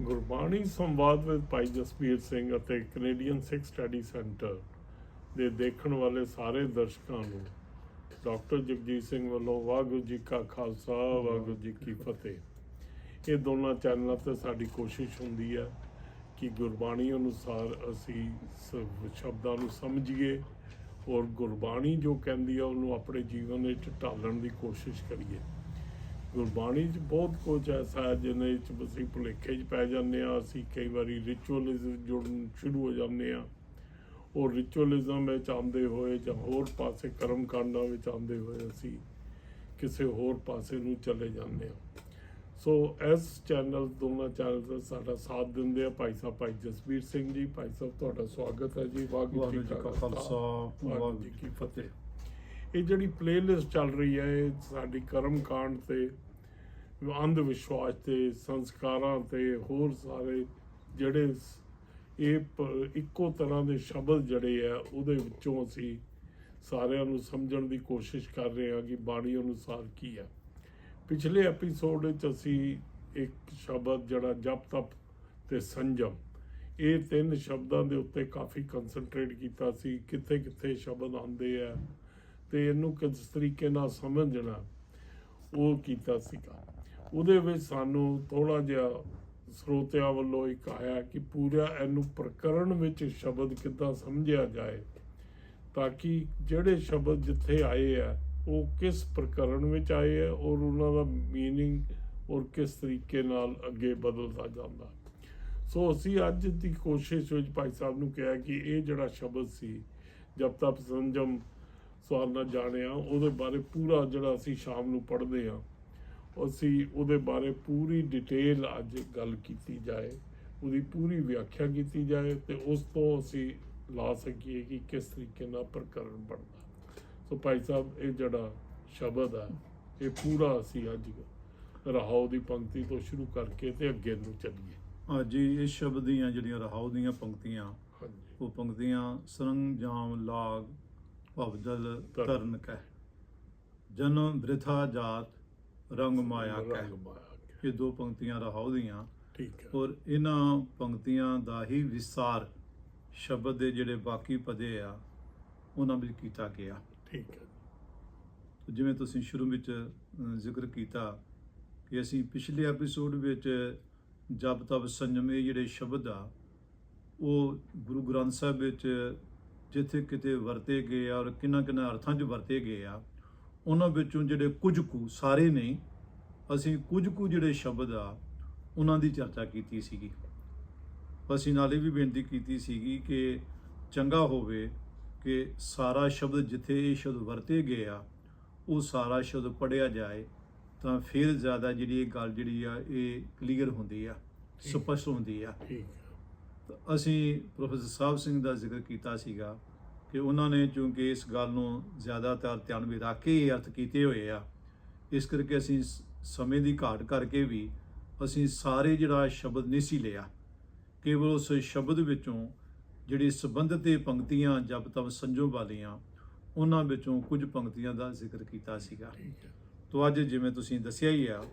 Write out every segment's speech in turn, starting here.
ਗੁਰਬਾਣੀ ਸੰਵਾਦ ਵਿੱਚ ਭਾਈ ਜਸਵੀਰ ਸਿੰਘ ਅਤੇ ਕੈਨੇਡੀਅਨ ਸਿੱਖ ਸਟੱਡੀ ਸੈਂਟਰ ਦੇ ਦੇਖਣ ਵਾਲੇ ਸਾਰੇ ਦਰਸ਼ਕਾਂ ਨੂੰ ਡਾਕਟਰ ਜਗਜੀਤ ਸਿੰਘ ਵੱਲੋਂ ਵਾਹਿਗੁਰੂ ਜੀ ਕਾ ਖਾਲਸਾ, ਵਾਹਿਗੁਰੂ ਜੀ ਕੀ ਫਤਿਹ। ਇਹ ਦੋਨਾਂ ਚੈਨਲਾਂ ਤੇ ਸਾਡੀ ਕੋਸ਼ਿਸ਼ ਹੁੰਦੀ ਹੈ ਕਿ ਗੁਰਬਾਣੀ ਅਨੁਸਾਰ ਅਸੀਂ ਸ- ਸ਼ਬਦਾਂ ਨੂੰ ਸਮਝੀਏ ਔਰ ਗੁਰਬਾਣੀ ਜੋ ਕਹਿੰਦੀ ਹੈ ਉਹਨੂੰ ਆਪਣੇ ਜੀਵਨ ਵਿੱਚ ਢਾਲਣ ਦੀ ਕੋਸ਼ਿਸ਼ ਕਰੀਏ। ਗੁਰਬਾਣੀ 'ਚ ਬਹੁਤ ਕੁਝ ਐਸਾ ਹੈ ਜਿਹਦੇ 'ਚ ਅਸੀਂ ਭੁਲੇਖੇ 'ਚ ਪੈ ਜਾਂਦੇ ਆ ਅਸੀਂ ਕਈ ਵਾਰੀ ਰਿਚੁਅਲਿਜ਼ਮ ਜੁੜਨ ਸ਼ੁਰੂ ਹੋ ਜਾਂਦੇ ਆ ਔਰ ਰਿਚੁਅਲਿਜ਼ਮ ਵਿੱਚ ਆਉਂਦੇ ਹੋਏ ਜਾਂ ਹੋਰ ਪਾਸੇ ਕਰਮ ਕਾਂਡਾਂ ਵਿੱਚ ਆਉਂਦੇ ਹੋਏ ਅਸੀਂ ਕਿਸੇ ਹੋਰ ਪਾਸੇ ਨੂੰ ਚਲੇ ਜਾਂਦੇ ਆ ਸੋ ਇਸ ਚੈਨਲ ਦੋਨਾਂ ਚੈਨਲ ਤੇ ਸਾਡਾ ਸਾਥ ਦਿੰਦੇ ਆ ਭਾਈ ਸਾਹਿਬ ਭਾਈ ਜਸਵੀਰ ਸਿੰਘ ਜੀ। ਭਾਈ ਸਾਹਿਬ ਤੁਹਾਡਾ ਸਵਾਗਤ ਹੈ ਜੀ। ਵਾਹਿਗੁਰੂ ਜੀ ਕਾ ਖਾਲਸਾ। ਵਾਹਿਗੁਰੂ ਜੀ ਕੀ ਫਤਿਹ। ਇਹ ਜਿਹੜੀ ਪਲੇਲਿਸਟ ਚੱਲ ਰਹੀ ਹੈ ਇਹ ਸਾਡੀ ਕਰਮ ਕਾਂਡ ਤੇ ਅੰਧ ਵਿਸ਼ਵਾਸ ਤੇ, ਸੰਸਕਾਰਾਂ ਤੇ, ਹੋਰ ਸਾਰੇ ਜਿਹੜੇ ਇਹ ਪ- ਇੱਕੋ ਤਰ੍ਹਾਂ ਦੇ ਸ਼ਬਦ ਜਿਹੜੇ ਆ, ਉਹਦੇ ਵਿੱਚੋਂ ਅਸੀਂ ਸਾਰਿਆਂ ਨੂੰ ਸਮਝਣ ਦੀ ਕੋਸ਼ਿਸ਼ ਕਰ ਰਹੇ ਹਾਂ ਕਿ ਬਾਣੀ ਅਨੁਸਾਰ ਕੀ ਹੈ ਪਿਛਲੇ ਐਪੀਸੋਡ ਵਿੱਚ ਅਸੀਂ ਇੱਕ ਸ਼ਬਦ ਜਿਹੜਾ ਜਪ ਤਪ ਤੇ ਸੰਜਮ, ਇਹ ਤਿੰਨ ਸ਼ਬਦਾਂ ਦੇ ਉੱਤੇ ਕਾਫੀ ਕਨਸੈਂਟਰੇਟ ਕੀਤਾ ਸੀ ਕਿੱਥੇ ਕਿੱਥੇ ਸ਼ਬਦ ਆਉਂਦੇ ਆ ਤੇ ਇਹਨੂੰ ਕਿਸ ਤਰੀਕੇ ਨਾਲ ਸਮਝਣਾ, ਉਹ ਕੀਤਾ ਸੀਗਾ। ਉਹਦੇ ਵਿੱਚ ਸਾਨੂੰ ਥੋੜਾ ਜਿਹਾ ਸਰੋਤਿਆਂ ਵੱਲੋਂ ਇੱਕ ਆਇਆ ਕਿ ਪੂਰਾ ਇਹਨੂੰ ਪ੍ਰਕਰਣ ਵਿੱਚ ਸ਼ਬਦ ਕਿੱਦਾਂ ਸਮਝਿਆ ਜਾਏ, ਤਾਂ ਕਿ ਜਿਹੜੇ ਸ਼ਬਦ ਜਿੱਥੇ ਆਏ ਆ, ਉਹ ਕਿਸ ਪ੍ਰਕਰਣ ਵਿੱਚ ਆਏ ਆ ਔਰ ਉਹਨਾਂ ਦਾ ਮੀਨਿੰਗ ਔਰ ਕਿਸ ਤਰੀਕੇ ਨਾਲ ਅੱਗੇ ਬਦਲਦਾ ਜਾਂਦਾ। ਸੋ ਅਸੀਂ ਅੱਜ ਦੀ ਕੋਸ਼ਿਸ਼ ਵਿੱਚ ਭਾਈ ਸਾਹਿਬ ਨੂੰ ਕਿਹਾ ਕਿ ਇਹ ਜਿਹੜਾ ਸ਼ਬਦ ਸੀ, ਜਬ ਤੱਕ ਸੰਜਮ ਸਵਾਲ ਨਾ ਜਾਣਿਆ, ਉਹਦੇ ਬਾਰੇ ਪੂਰਾ ਜਿਹੜਾ ਅਸੀਂ ਸ਼ਾਮ ਨੂੰ ਪੜ੍ਹਦੇ ਆ ਅਸੀਂ ਉਹਦੇ ਬਾਰੇ ਪੂਰੀ ਡਿਟੇਲ ਅੱਜ ਗੱਲ ਕੀਤੀ ਜਾਏ ਉਹਦੀ ਪੂਰੀ ਵਿਆਖਿਆ ਕੀਤੀ ਜਾਏ ਤੇ ਉਸ ਤੋਂ ਅਸੀਂ ਲਾ ਸਕੀਏ ਕਿ ਕਿਸ ਤਰੀਕੇ ਨਾਲ ਪ੍ਰਕਰਣ ਬਣਦਾ। ਸੋ ਭਾਈ ਸਾਹਿਬ ਇਹ ਜਿਹੜਾ ਸ਼ਬਦ ਹੈ ਇਹ ਪੂਰਾ ਅਸੀਂ ਅੱਜ ਰਹਾਉ ਦੀ ਪੰਕਤੀ ਤੋਂ ਸ਼ੁਰੂ ਕਰਕੇ ਤੇ ਅੱਗੇ ਨੂੰ ਚੱਲੀਏ। ਅੱਜ ਇਸ ਸ਼ਬਦ ਦੀਆਂ ਜਿਹੜੀਆਂ ਰਹਾਉ ਦੀਆਂ ਪੰਕਤੀਆਂ ਹਾਂਜੀ। ਉਹ ਪੰਕਤੀਆਂ ਸਰੰਜਾਮ ਲਾਗ ਭਵਜਲ ਤਰਨ ਕਹਿ। ਜਨਮ ਬ੍ਰਿਥਾ ਜਾਤ ਰੰਗ ਮਾਇਆ ਕਹਿ। ਰੰਗ ਮਾਇਆ। ਇਹ ਦੋ ਪੰਕਤੀਆਂ ਰਹਾਉ ਦੀਆਂ। ਠੀਕ ਹੈ। ਔਰ ਇਹਨਾਂ ਪੰਕਤੀਆਂ ਦਾ ਹੀ ਵਿਸਤਾਰ ਸ਼ਬਦ ਦੇ ਜਿਹੜੇ ਬਾਕੀ ਪਦੇ ਆ ਉਹਨਾਂ ਵਿੱਚ ਕੀਤਾ ਗਿਆ। ਠੀਕ ਹੈ। ਜਿਵੇਂ ਤੁਸੀਂ ਸ਼ੁਰੂ ਵਿੱਚ ਅ, ਜ਼ਿਕਰ ਕੀਤਾ ਕਿ ਅਸੀਂ ਪਿਛਲੇ ਐਪੀਸੋਡ ਵਿੱਚ ਜਪ ਤਪ ਸੰਜਮ ਇਹ ਜਿਹੜੇ ਸ਼ਬਦ ਆ ਉਹ ਗੁਰੂ ਗ੍ਰੰਥ ਸਾਹਿਬ ਵਿੱਚ ਜਿੱਥੇ ਕਿਤੇ ਵਰਤੇ ਗਏ ਆ ਔਰ ਕਿੰਨਾ ਕਿੰਨਾ ਅਰਥਾਂ 'ਚ ਵਰਤੇ ਗਏ ਆ ਉਹਨਾਂ ਵਿੱਚੋਂ ਜਿਹੜੇ ਕੁਝ ਕੁ ਸਾਰੇ ਨਹੀਂ ਅਸੀਂ ਕੁਝ ਕੁ ਜਿਹੜੇ ਸ਼ਬਦ ਆ ਉਹਨਾਂ ਦੀ ਚਰਚਾ ਕੀਤੀ ਸੀਗੀ। ਅਸੀਂ ਨਾਲੇ ਵੀ ਬੇਨਤੀ ਕੀਤੀ ਸੀਗੀ ਕਿ ਚੰਗਾ ਹੋਵੇ ਕਿ ਸਾਰਾ ਸ਼ਬਦ ਜਿੱਥੇ ਇਹ ਸ਼ਬਦ ਵਰਤੇ ਗਏ ਆ ਉਹ ਸਾਰਾ ਸ਼ਬਦ ਪੜਿਆ ਜਾਏ ਤਾਂ ਫਿਰ ਜ਼ਿਆਦਾ ਜਿਹੜੀ ਇਹ ਗੱਲ ਜਿਹੜੀ ਆ ਇਹ ਕਲੀਅਰ ਹੁੰਦੀ ਆ। ਸਪਸ਼ਟ ਹੁੰਦੀ ਆ। ਠੀਕ ਅਸੀਂ ਪ੍ਰੋਫੈਸਰ ਸਾਹਿਬ ਸਿੰਘ ਦਾ ਜ਼ਿਕਰ ਕੀਤਾ ਸੀਗਾ ਕਿ ਉਹਨਾਂ ਨੇ ਚੂੰਕਿ ਇਸ ਗੱਲ ਨੂੰ ਜ਼ਿਆਦਾਤਰ ਧਿਆਨ ਵਿੱਚ ਰੱਖ ਕੇ ਅਰਥ ਕੀਤੇ ਹੋਏ ਆ। ਇਸ ਕਰਕੇ ਅਸੀਂ ਸਮੇਂ ਦੀ ਘਾਟ ਕਰਕੇ ਵੀ ਅਸੀਂ ਸਾਰੇ ਜਿਹੜਾ ਸ਼ਬਦ ਨਹੀਂ ਸੀ ਲਿਆ। ਕੇਵਲ ਉਸ ਸ਼ਬਦ ਵਿੱਚੋਂ ਜਿਹੜੀ ਸੰਬੰਧਿਤ ਪੰਕਤੀਆਂ ਜਪ ਤਪ ਸੰਜੋ ਵਾਲੀਆਂ ਉਹਨਾਂ ਵਿੱਚੋਂ ਕੁਝ ਪੰਕਤੀਆਂ ਦਾ ਜ਼ਿਕਰ ਕੀਤਾ ਸੀਗਾ। ਤੋ ਅੱਜ ਜਿਵੇਂ ਤੁਸੀਂ ਦੱਸਿਆ ਹੀ ਆ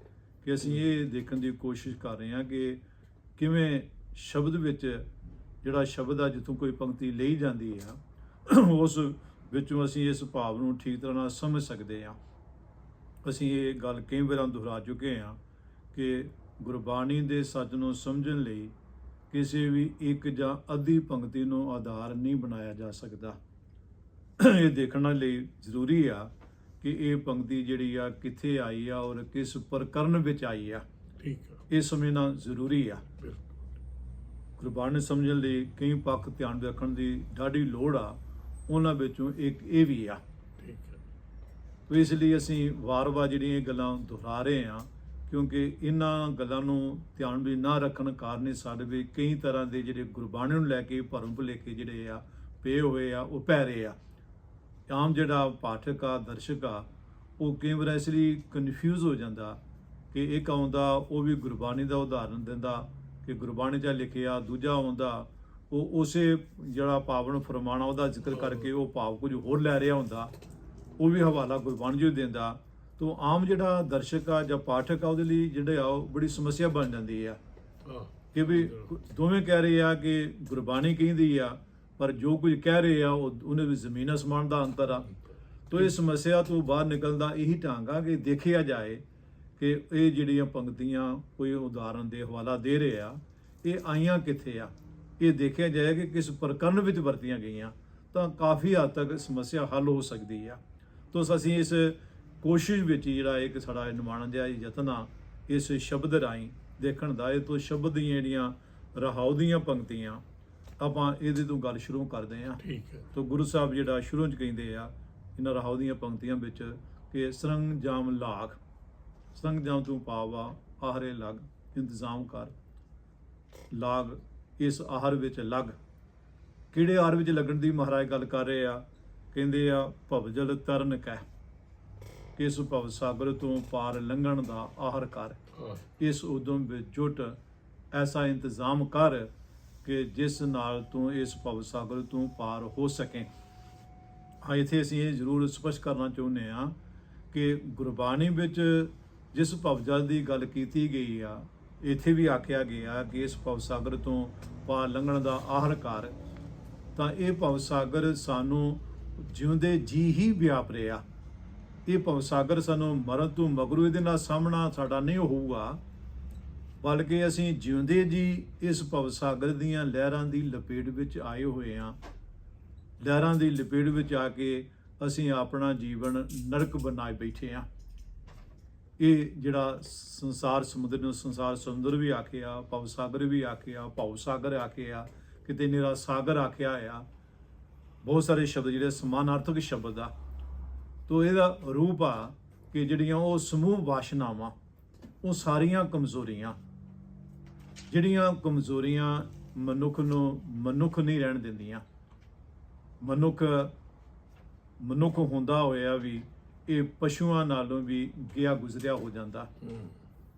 ਕਿ ਅਸੀਂ ਇਹ ਦੇਖਣ ਦੀ ਕੋਸ਼ਿਸ਼ ਕਰ ਰਹੇ ਹਾਂ ਕਿ ਕਿਵੇਂ ਸ਼ਬਦ ਵਿੱਚ ਜਿਹੜਾ ਸ਼ਬਦ ਆ ਜਿੱਥੋਂ ਕੋਈ ਪੰਕਤੀ ਲਈ ਜਾਂਦੀ ਆ ਉਸ ਵਿੱਚੋਂ ਅਸੀਂ ਇਸ ਭਾਵ ਨੂੰ ਠੀਕ ਤਰ੍ਹਾਂ ਨਾਲ ਸਮਝ ਸਕਦੇ ਹਾਂ। ਅਸੀਂ ਇਹ ਗੱਲ ਕਈ ਵਾਰਾਂ ਦੁਹਰਾ ਚੁੱਕੇ ਹਾਂ ਕਿ ਗੁਰਬਾਣੀ ਦੇ ਸੱਚ ਨੂੰ ਸਮਝਣ ਲਈ ਕਿਸੇ ਵੀ ਇੱਕ ਜਾਂ ਅੱਧੀ ਪੰਕਤੀ ਨੂੰ ਆਧਾਰ ਨਹੀਂ ਬਣਾਇਆ ਜਾ ਸਕਦਾ। ਇਹ ਦੇਖਣ ਲਈ ਜ਼ਰੂਰੀ ਆ ਕਿ ਇਹ ਪੰਕਤੀ ਜਿਹੜੀ ਆ ਕਿੱਥੇ ਆਈ ਆ ਔਰ ਕਿਸ ਪ੍ਰਕਰਨ ਵਿੱਚ ਆਈ ਆ। ਠੀਕ ਇਹ ਸਮਝਣਾ ਜ਼ਰੂਰੀ ਆ। ਗੁਰਬਾਣੀ ਸਮਝਣ ਲਈ ਕਈ ਪੱਖ ਧਿਆਨ ਰੱਖਣ ਦੀ ਡਾਢੀ ਲੋੜ ਆ। ਉਹਨਾਂ ਵਿੱਚੋਂ ਇੱਕ ਇਹ ਵੀ ਆ। ਠੀਕ ਹੈ। ਤੋ ਇਸ ਲਈ ਅਸੀਂ ਵਾਰ-ਵਾਰ ਜਿਹੜੀਆਂ ਇਹ ਗੱਲਾਂ ਦੁਹਰਾ ਰਹੇ ਹਾਂ ਕਿਉਂਕਿ ਇਹਨਾਂ ਗੱਲਾਂ ਨੂੰ ਧਿਆਨ ਵਿੱਚ ਨਾ ਰੱਖਣ ਕਾਰਨ ਸਾਡੇ ਵਿੱਚ ਕਈ ਤਰ੍ਹਾਂ ਦੇ ਜਿਹੜੇ ਗੁਰਬਾਣੀ ਨੂੰ ਲੈ ਕੇ ਭਰਮ ਭੁਲੇਖੇ ਜਿਹੜੇ ਆ ਪਏ ਹੋਏ ਆ ਉਹ ਪੈ ਰਹੇ ਆ। ਆਮ ਜਿਹੜਾ ਪਾਠਕ ਆ ਦਰਸ਼ਕ ਆ ਉਹ ਕਈ ਵਾਰ ਇਸ ਲਈ ਕਨਫਿਊਜ਼ ਹੋ ਜਾਂਦਾ ਕਿ ਇੱਕ ਆਉਂਦਾ ਉਹ ਵੀ ਗੁਰਬਾਣੀ ਦਾ ਉਦਾਹਰਨ ਦਿੰਦਾ ਕਿ ਗੁਰਬਾਣੀ 'ਚ ਲਿਖਿਆ ਦੂਜਾ ਆਉਂਦਾ ਉਹ ਉਸੇ ਜਿਹੜਾ ਪਾਵਨ ਫਰਮਾਨਾ ਉਹਦਾ ਜ਼ਿਕਰ ਕਰਕੇ ਉਹ ਭਾਵ ਕੁਝ ਹੋਰ ਲੈ ਰਿਹਾ ਹੁੰਦਾ ਉਹ ਵੀ ਹਵਾਲਾ ਗੁਰਬਾਣੀ ਜੀ ਦਿੰਦਾ। ਤੋਂ ਆਮ ਜਿਹੜਾ ਦਰਸ਼ਕ ਆ ਜਾਂ ਪਾਠਕ ਆ ਉਹਦੇ ਲਈ ਜਿਹੜੇ ਆ ਉਹ ਬੜੀ ਸਮੱਸਿਆ ਬਣ ਜਾਂਦੀ ਆ। ਕਿ ਵੀ ਦੋਵੇਂ ਕਹਿ ਰਹੇ ਆ ਕਿ ਗੁਰਬਾਣੀ ਕਹਿੰਦੀ ਆ ਪਰ ਜੋ ਕੁਝ ਕਹਿ ਰਹੇ ਆ ਉਹ ਉਹਨੇ ਵੀ ਜ਼ਮੀਨ ਅਸਮਾਨ ਦਾ ਅੰਤਰ ਆ। ਤੋ ਇਸ ਸਮੱਸਿਆ ਤੋਂ ਬਾਹਰ ਨਿਕਲਣ ਦਾ ਇਹੀ ਢੰਗ ਆ ਕਿ ਦੇਖਿਆ ਜਾਏ ਕਿ ਇਹ ਜਿਹੜੀਆਂ ਪੰਕਤੀਆਂ ਕੋਈ ਉਦਾਹਰਨ ਦੇ ਹਵਾਲਾ ਦੇ ਰਹੇ ਆ ਇਹ ਆਈਆਂ ਕਿੱਥੇ ਆ? ਇਹ ਦੇਖਿਆ ਜਾਏ ਕਿ ਕਿਸ ਪ੍ਰਕਰਨ ਵਿੱਚ ਵਰਤੀਆਂ ਗਈਆਂ ਤਾਂ ਕਾਫੀ ਹੱਦ ਤੱਕ ਸਮੱਸਿਆ ਹੱਲ ਹੋ ਸਕਦੀ ਆ। ਤੋ ਅਸੀਂ ਇਸ ਕੋਸ਼ਿਸ਼ ਵਿੱਚ ਜਿਹੜਾ ਇੱਕ ਸਾਡਾ ਨਿਮਾਣ ਜਿਹਾ ਯਤਨ ਆ ਇਸ ਸ਼ਬਦ ਰਾਹੀਂ ਦੇਖਣ ਦਾ ਇਹ ਤੋਂ ਸ਼ਬਦ ਦੀਆਂ ਜਿਹੜੀਆਂ ਰਹਾਉ ਦੀਆਂ ਪੰਕਤੀਆਂ ਆਪਾਂ ਇਹਦੇ ਤੋਂ ਗੱਲ ਸ਼ੁਰੂ ਕਰਦੇ ਹਾਂ। ਠੀਕ ਹੈ। ਤੋ ਗੁਰੂ ਸਾਹਿਬ ਜਿਹੜਾ ਸ਼ੁਰੂ ਚ ਕਹਿੰਦੇ ਆ ਇਹਨਾਂ ਰਹਾਉ ਦੀਆਂ ਪੰਕਤੀਆਂ ਵਿੱਚ ਕਿ ਸਰੰਗ ਜਾਮ ਲਾਖ ਸਰੰਗ ਜਾਮ ਤੂੰ ਪਾਵਾ ਆਹਰੇ ਲਗ ਇੰਤਜ਼ਾਮ ਕਰ ਲਾਗ ਇਸ ਆਹਰ ਵਿੱਚ ਲਗ। ਕਿਹੜੇ ਆਹਰ ਵਿੱਚ ਲੱਗਣ ਦੀ ਮਹਾਰਾਜ ਗੱਲ ਕਰ ਰਹੇ ਆ? ਕਹਿੰਦੇ ਆ ਭਵਜਲ ਤਰਨ ਕਹਿ ਕਿ। ਇਸ ਭਵ ਸਾਗਰ ਤੋਂ ਪਾਰ ਲੰਘਣ ਦਾ ਆਹਰ ਕਰ। ਇਸ ਉਦਮ ਵਿੱਚ ਜੁਟ ਐਸਾ ਇੰਤਜ਼ਾਮ ਕਰ ਕਿ ਜਿਸ ਨਾਲ ਤੂੰ ਇਸ ਭਵ ਸਾਗਰ ਤੋਂ ਪਾਰ ਹੋ ਸਕੇ। ਹਾਂ, ਇੱਥੇ ਅਸੀਂ ਇਹ ਜ਼ਰੂਰ ਸਪਸ਼ਟ ਕਰਨਾ ਚਾਹੁੰਦੇ ਹਾਂ ਕਿ ਗੁਰਬਾਣੀ ਵਿੱਚ ਜਿਸ ਭਵਜਲ ਦੀ ਗੱਲ ਕੀਤੀ ਗਈ ਆ ਇੱਥੇ ਵੀ ਆਖਿਆ ਗਿਆ ਕਿ ਇਸ ਭਵ ਸਾਗਰ ਤੋਂ ਪਾਰ ਲੰਘਣ ਦਾ ਆਹਰ ਕਰ। ਤਾਂ ਇਹ ਭਵ ਸਾਗਰ ਸਾਨੂੰ ਜਿਉਂਦੇ ਜੀ ਹੀ ਵਿਆਪ ਰਿਹਾ। ਇਹ ਭਵ ਸਾਗਰ ਸਾਨੂੰ ਮਰਨ ਤੋਂ ਮਗਰੋਂ ਇਹਦੇ ਨਾਲ ਸਾਹਮਣਾ ਸਾਡਾ ਨਹੀਂ ਹੋਊਗਾ। ਬਲਕਿ ਅਸੀਂ ਜਿਉਂਦੇ ਜੀ ਇਸ ਭਵ ਸਾਗਰ ਦੀਆਂ ਲਹਿਰਾਂ ਦੀ ਲਪੇਟ ਵਿੱਚ ਆਏ ਹੋਏ ਹਾਂ। ਲਹਿਰਾਂ ਦੀ ਲਪੇਟ ਵਿੱਚ ਆ ਕੇ ਅਸੀਂ ਆਪਣਾ ਜੀਵਨ ਨਰਕ ਬਣਾਏ ਬੈਠੇ ਹਾਂ। ਇਹ ਜਿਹੜਾ ਸੰਸਾਰ ਸਮੁੰਦਰ ਨੂੰ, ਸੰਸਾਰ ਸਮੁੰਦਰ ਵੀ ਆਖਿਆ ਭਵ ਸਾਗਰ ਵੀ ਆਖਿਆ ਭਵ ਸਾਗਰ ਆਖਿਆ ਕਿਤੇ ਨਿਰਾ ਸਾਗਰ ਆਖਿਆ ਆ। ਬਹੁਤ ਸਾਰੇ ਸ਼ਬਦ ਜਿਹੜੇ ਸਮਾਨਾਰਥਕ ਸ਼ਬਦ ਆ। ਤੋ ਇਹਦਾ ਰੂਪ ਆ ਕਿ ਜਿਹੜੀਆਂ ਉਹ ਸਮੂਹ ਵਾਸ਼ਨਾਵਾਂ, ਉਹ ਸਾਰੀਆਂ ਕਮਜ਼ੋਰੀਆਂ, ਜਿਹੜੀਆਂ ਕਮਜ਼ੋਰੀਆਂ ਮਨੁੱਖ ਨੂੰ ਮਨੁੱਖ ਨਹੀਂ ਰਹਿਣ ਦਿੰਦੀਆਂ। ਮਨੁੱਖ ਮਨੁੱਖ ਹੁੰਦਾ ਹੋਇਆ ਵੀ ਇਹ ਪਸ਼ੂਆਂ ਨਾਲੋਂ ਵੀ ਗਿਆ ਗੁਜ਼ਰਿਆ ਹੋ ਜਾਂਦਾ।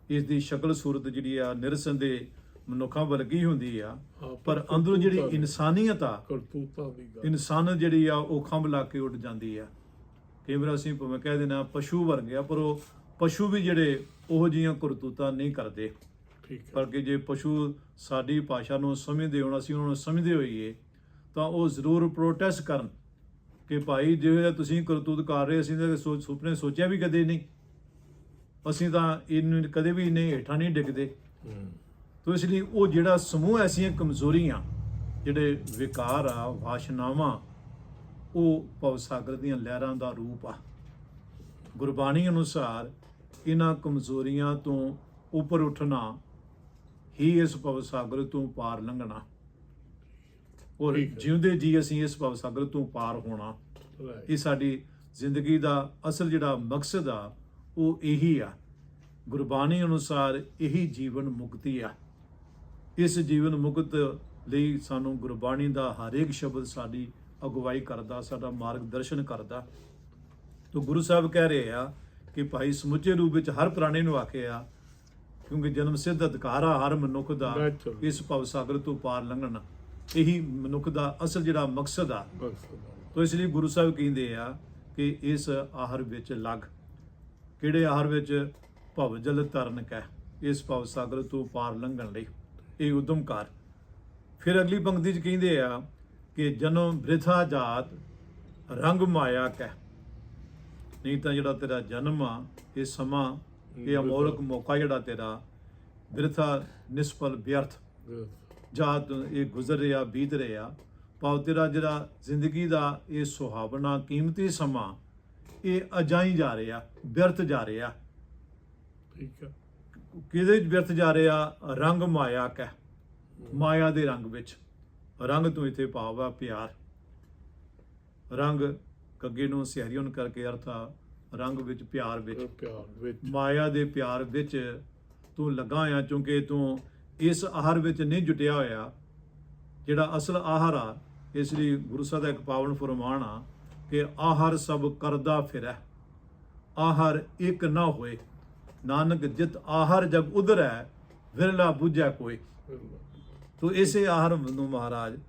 ਇਸ ਦੀ ਸ਼ਕਲ ਸੂਰਤ ਜਿਹੜੀ ਆ ਨਿਰਸੰਦੇ ਮਨੁੱਖਾਂ ਵਰਗੀ ਹੁੰਦੀ ਆ। ਪਰ ਅੰਦਰੋਂ ਜਿਹੜੀ ਦੀ- ਇਨਸਾਨੀਅਤ ਆ ਕਰਤੂਤਾਂ ਦੀ ਗੱਲ। ਇਨਸਾਨ ਜਿਹੜੀ ਆ ਉਹ ਖੰਭ ਲਾ ਕੇ ਉੱਡ ਜਾਂਦੀ ਆ। ਕਈ ਵਾਰ ਅਸੀਂ ਭਾਵੇਂ ਕਹਿ ਦੇਣਾ ਪਸ਼ੂ ਵਰਗੇ ਆ ਪਰ ਉਹ ਪਸ਼ੂ ਵੀ ਜਿਹੜੇ ਉਹੋ ਜਿਹੀਆਂ ਕਰਤੂਤਾਂ ਨਹੀਂ ਕਰਦੇ। ਠੀਕ ਹੈ। ਪਰ ਕਿ ਜੇ ਪਸ਼ੂ ਸਾਡੀ ਭਾਸ਼ਾ ਨੂੰ ਸਮਝਦੇ ਹੋਣ ਅਸੀਂ ਉਹਨਾਂ ਨੂੰ ਸਮਝਦੇ ਹੋਈਏ ਤਾਂ ਉਹ ਜ਼ਰੂਰ ਪ੍ਰੋਟੈਸਟ ਕਰਨ। ਕਿ ਭਾਈ ਜਿਹੜਾ ਤੁਸੀਂ ਕਰਤੂਤ ਕਰ ਰਹੇ ਅਸੀਂ ਤਾਂ ਸੋਚ ਸੁਪਨੇ ਸੋਚਿਆ ਵੀ ਕਦੇ ਨਹੀਂ। ਅਸੀਂ ਤਾਂ ਇਹਨੂੰ ਕਦੇ ਵੀ ਇਹਨੇ ਹੇਠਾਂ ਨਹੀਂ ਡਿੱਗਦੇ। ਹੂੰ। ਤੋ ਇਸ ਲਈ ਉਹ ਜਿਹੜਾ ਸਮੂਹ ਐਸੀਆਂ ਕਮਜ਼ੋਰੀਆਂ, ਜਿਹੜੇ ਵਿਕਾਰ ਆ, ਵਾਸ਼ਨਾਵਾਂ, ਉਹ ਭਵ ਸਾਗਰ ਦੀਆਂ ਲਹਿਰਾਂ ਦਾ ਰੂਪ ਆ। ਗੁਰਬਾਣੀ ਅਨੁਸਾਰ ਇਹਨਾਂ ਕਮਜ਼ੋਰੀਆਂ ਤੋਂ ਉੱਪਰ ਉੱਠਣਾ ਹੀ ਇਸ ਭਵ ਸਾਗਰ ਤੋਂ ਪਾਰ ਲੰਘਣਾ। ਔਰ। ਜਿਉਂਦੇ ਜੀ ਅਸੀਂ ਇਸ ਭਵ ਸਾਗਰ ਤੋਂ ਪਾਰ ਹੋਣਾ. ਇਹ ਸਾਡੀ ਜ਼ਿੰਦਗੀ ਦਾ ਅਸਲ ਜਿਹੜਾ ਮਕਸਦ ਆ ਉਹ ਇਹੀ ਆ ਗੁਰਬਾਣੀ ਅਨੁਸਾਰ ਇਹੀ ਜੀਵਨ ਮੁਕਤੀ ਆ ਇਸ ਜੀਵਨ ਮੁਕਤ ਲਈ ਸਾਨੂੰ ਗੁਰਬਾਣੀ ਦਾ ਹਰ ਇੱਕ ਸ਼ਬਦ ਸਾਡੀ ਅਗਵਾਈ ਕਰਦਾ ਸਾਡਾ ਮਾਰਗਦਰਸ਼ਨ ਕਰਦਾ ਤੋ ਗੁਰੂ ਸਾਹਿਬ ਕਹਿ ਰਹੇ ਆ ਕਿ ਭਾਈ ਸਮੁੱਚੇ ਰੂਪ ਵਿੱਚ ਹਰ ਪ੍ਰਾਣੀ ਨੂੰ ਆਖਿਆ ਕਿਉਂਕਿ ਜਨਮ ਸਿੱਧ ਅਧਿਕਾਰ ਆ ਹਰ ਮਨੁੱਖ ਦਾ. ਇਸ ਭਵ ਸਾਗਰ ਤੋਂ ਪਾਰ ਲੰਘਣਾ ਇਹੀ ਮਨੁੱਖ ਦਾ ਅਸਲ ਜਿਹੜਾ ਮਕਸਦ ਆ। ਬਸ ਇਸ ਲਈ ਗੁਰੂ ਸਾਹਿਬ ਕਹਿੰਦੇ ਆ ਕਿ ਇਸ ਆਹਰ ਵਿੱਚ ਲੱਗ। ਕਿਹੜੇ ਆਹਰ ਵਿੱਚ? ਭਵ ਜਲ ਤਰਨ ਕੈ। ਇਸ ਭਵ ਸਾਗਰ ਤੋਂ ਪਾਰ ਲੰਘਣ ਲਈ। ਇਹ ਉਦਮ ਕਰ। ਫਿਰ ਅਗਲੀ ਪੰਕਤੀ 'ਚ ਕਹਿੰਦੇ ਆ ਕਿ ਜਨਮ ਬ੍ਰਿਥਾ ਜਾਤ ਰੰਗ ਮਾਇਆ ਕੈ। ਨਹੀਂ ਤਾਂ ਜਿਹੜਾ ਤੇਰਾ ਜਨਮ ਆ, ਇਹ ਸਮਾਂ, ਇਹ ਅਮੋਲਕ ਮੌਕਾ ਜਿਹੜਾ ਤੇਰਾ, ਬ੍ਰਿਥਾ ਨਿਸਫਲ ਵਿਅਰਥ। ਜਾਤ ਇਹ ਗੁਜ਼ਰ ਰਿਹਾ ਬੀਤ ਰਿਹਾ ਭਾਵ ਤੇਰਾ ਜਿਹੜਾ ਜ਼ਿੰਦਗੀ ਦਾ ਇਹ ਸੁਹਾਵਣਾ ਕੀਮਤੀ ਸਮਾਂ ਇਹ ਅਜਾਈ ਜਾ ਰਿਹਾ ਵਿਅਰਥ ਜਾ ਰਿਹਾ। ਠੀਕ ਹੈ ਕਿਹਦੇ ਵਿਅਰਥ ਜਾ ਰਿਹਾ? ਰੰਗ ਮਾਇਆ ਕੈ ਮਾਇਆ ਦੇ ਰੰਗ ਵਿੱਚ। ਰੰਗ ਤੋਂ ਇੱਥੇ ਭਾਵ ਆ ਪਿਆਰ। ਰੰਗ ਕੱਗੇ ਨੂੰ ਸਿਹਰੀਉਨ ਕਰਕੇ ਅਰਥਾ ਰੰਗ ਵਿੱਚ ਪਿਆਰ ਵਿੱਚ। ਇਹ ਪਿਆਰ ਵਿੱਚ। ਮਾਇਆ ਦੇ ਪਿਆਰ ਵਿੱਚ ਤੂੰ ਲੱਗਾ ਆ ਕਿਉਂਕਿ ਤੂੰ ਇਸ ਆਹਾਰ ਵਿੱਚ ਨਹੀਂ ਜੁਟਿਆ ਹੋਇਆ, ਜਿਹੜਾ ਅਸਲ ਆਹਾਰ ਆ, ਇਸ ਲਈ ਗੁਰੂ ਸਾਹਿਬ ਦਾ ਇੱਕ ਪਾਵਨ ਫਰਮਾਨ ਆ ਕਿ ਆਹਾਰ ਸਭ ਕਰਦਾ ਫਿਰੈ। ਆਹਾਰ ਇੱਕ ਨਾ ਹੋਏ। ਨਾਨਕ ਜਿਤ ਆਹਾਰ ਜਗ ਉਧਰੈ, ਵਿਰਲਾ ਬੁਝੈ ਕੋਈ ਤੋ ਇਸੇ ਆਹਾਰ ਨੂੰ ਮਹਾਰਾਜ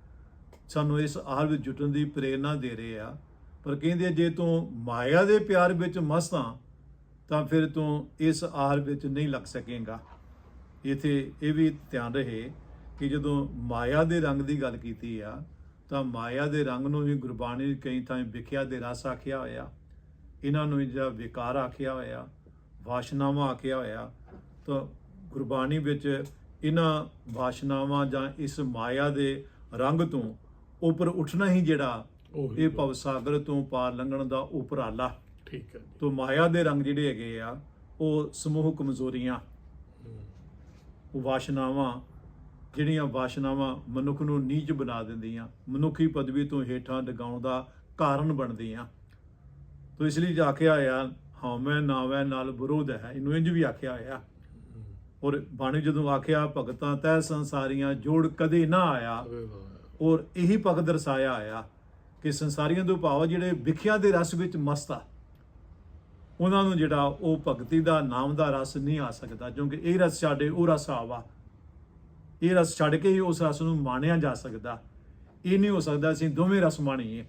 ਸਾਨੂੰ ਇਸ ਆਹਾਰ ਵਿੱਚ ਜੁਟਣ ਦੀ ਪ੍ਰੇਰਣਾ ਦੇ ਰਹੇ ਆ। ਪਰ ਕਹਿੰਦੇ ਜੇ ਤੂੰ ਮਾਇਆ ਦੇ ਪਿਆਰ ਵਿੱਚ ਮਸਤ ਆਂ, ਤਾਂ ਫਿਰ ਤੂੰ ਇਸ ਆਹਾਰ ਵਿੱਚ ਨਹੀਂ ਲੱਗ ਸਕੇਗਾ। ਇਥੇ ਇਹ ਵੀ ਧਿਆਨ ਰਹੇ ਕਿ ਜਦੋਂ ਮਾਇਆ ਦੇ ਰੰਗ ਦੀ ਗੱਲ ਕੀਤੀ ਆ ਤਾਂ ਮਾਇਆ ਦੇ ਰੰਗ ਨੂੰ ਵੀ ਗੁਰਬਾਣੀ ਕਈ ਥਾਂ ਵਿਖਿਆ ਦੇ ਰਸ ਆਖਿਆ ਹੋਇਆ ਇਹਨਾਂ ਨੂੰ ਜਿਹੜਾ ਵਿਕਾਰ ਆਖਿਆ ਹੋਇਆ ਵਾਸ਼ਨਾਵਾਂ ਆਖਿਆ ਹੋਇਆ ਤਾਂ ਗੁਰਬਾਣੀ ਵਿੱਚ ਇਹਨਾਂ ਵਾਸ਼ਨਾਵਾਂ ਜਾਂ ਇਸ ਮਾਇਆ ਦੇ ਰੰਗ ਤੋਂ ਉੱਪਰ ਉੱਠਣਾ ਹੀ ਜਿਹੜਾ ਇਹ ਭਵ ਸਾਗਰ ਤੋਂ ਪਾਰ ਲੰਘਣ ਦਾ ਉਪਰਾਲਾ। ਠੀਕ ਹੈ ਤੋਂ ਮਾਇਆ ਦੇ ਰੰਗ ਜਿਹੜੇ ਹੈਗੇ ਆ ਉਹ ਸਮੂਹ ਕਮਜ਼ੋਰੀਆਂ ਵਾਸ਼ਨਾਵਾਂ ਜਿਹੜੀਆਂ ਵਾਸ਼ਨਾਵਾਂ ਮਨੁੱਖ ਨੂੰ ਨੀਚ ਬਣਾ ਦਿੰਦੀਆਂ ਮਨੁੱਖੀ ਪਦਵੀ ਤੋਂ ਹੇਠਾਂ ਡਗਾਉਣ ਦਾ ਕਾਰਨ ਬਣਦੀਆਂ। ਤੋ ਇਸ ਲਈ ਆਖਿਆ ਆ ਹਉਮੈ ਨਾਵੈ ਨਾਲ ਵਿਰੋਧ ਹੈ ਇਹਨੂੰ ਇੰਜ ਵੀ ਆਖਿਆ ਹੋਇਆ। ਔਰ ਬਾਣੀ ਜਦੋਂ ਆਖਿਆ ਭਗਤਾਂ ਤੈ ਸੰਸਾਰੀਆਂ ਜੋੜ ਕਦੇ ਨਾ ਆਇਆ। ਔਰ ਇਹੀ ਪੱਖ ਦਰਸਾਇਆ ਆਇਆ ਕਿ ਸੰਸਾਰੀਆਂ ਤੋਂ ਭਾਵ ਜਿਹੜੇ ਵਿਖਿਆ ਦੇ ਰਸ ਵਿੱਚ ਮਸਤ ਆ। ਉਹਨਾਂ ਨੂੰ ਜਿਹੜਾ ਉਹ ਭਗਤੀ ਦਾ ਨਾਮ ਦਾ ਰਸ ਨਹੀਂ ਆ ਸਕਦਾ ਕਿਉਂਕਿ ਇਹ ਰਸ ਛੱਡੇ ਉਹ ਰਸ ਆਵਾ। ਇਹ ਰਸ ਛੱਡ ਕੇ ਹੀ ਉਸ ਰਸ ਨੂੰ ਮਾਣਿਆ ਜਾ ਸਕਦਾ। ਇਹ ਨਹੀਂ ਹੋ ਸਕਦਾ ਅਸੀਂ ਦੋਵੇਂ ਰਸ ਮਾਣੀਏ।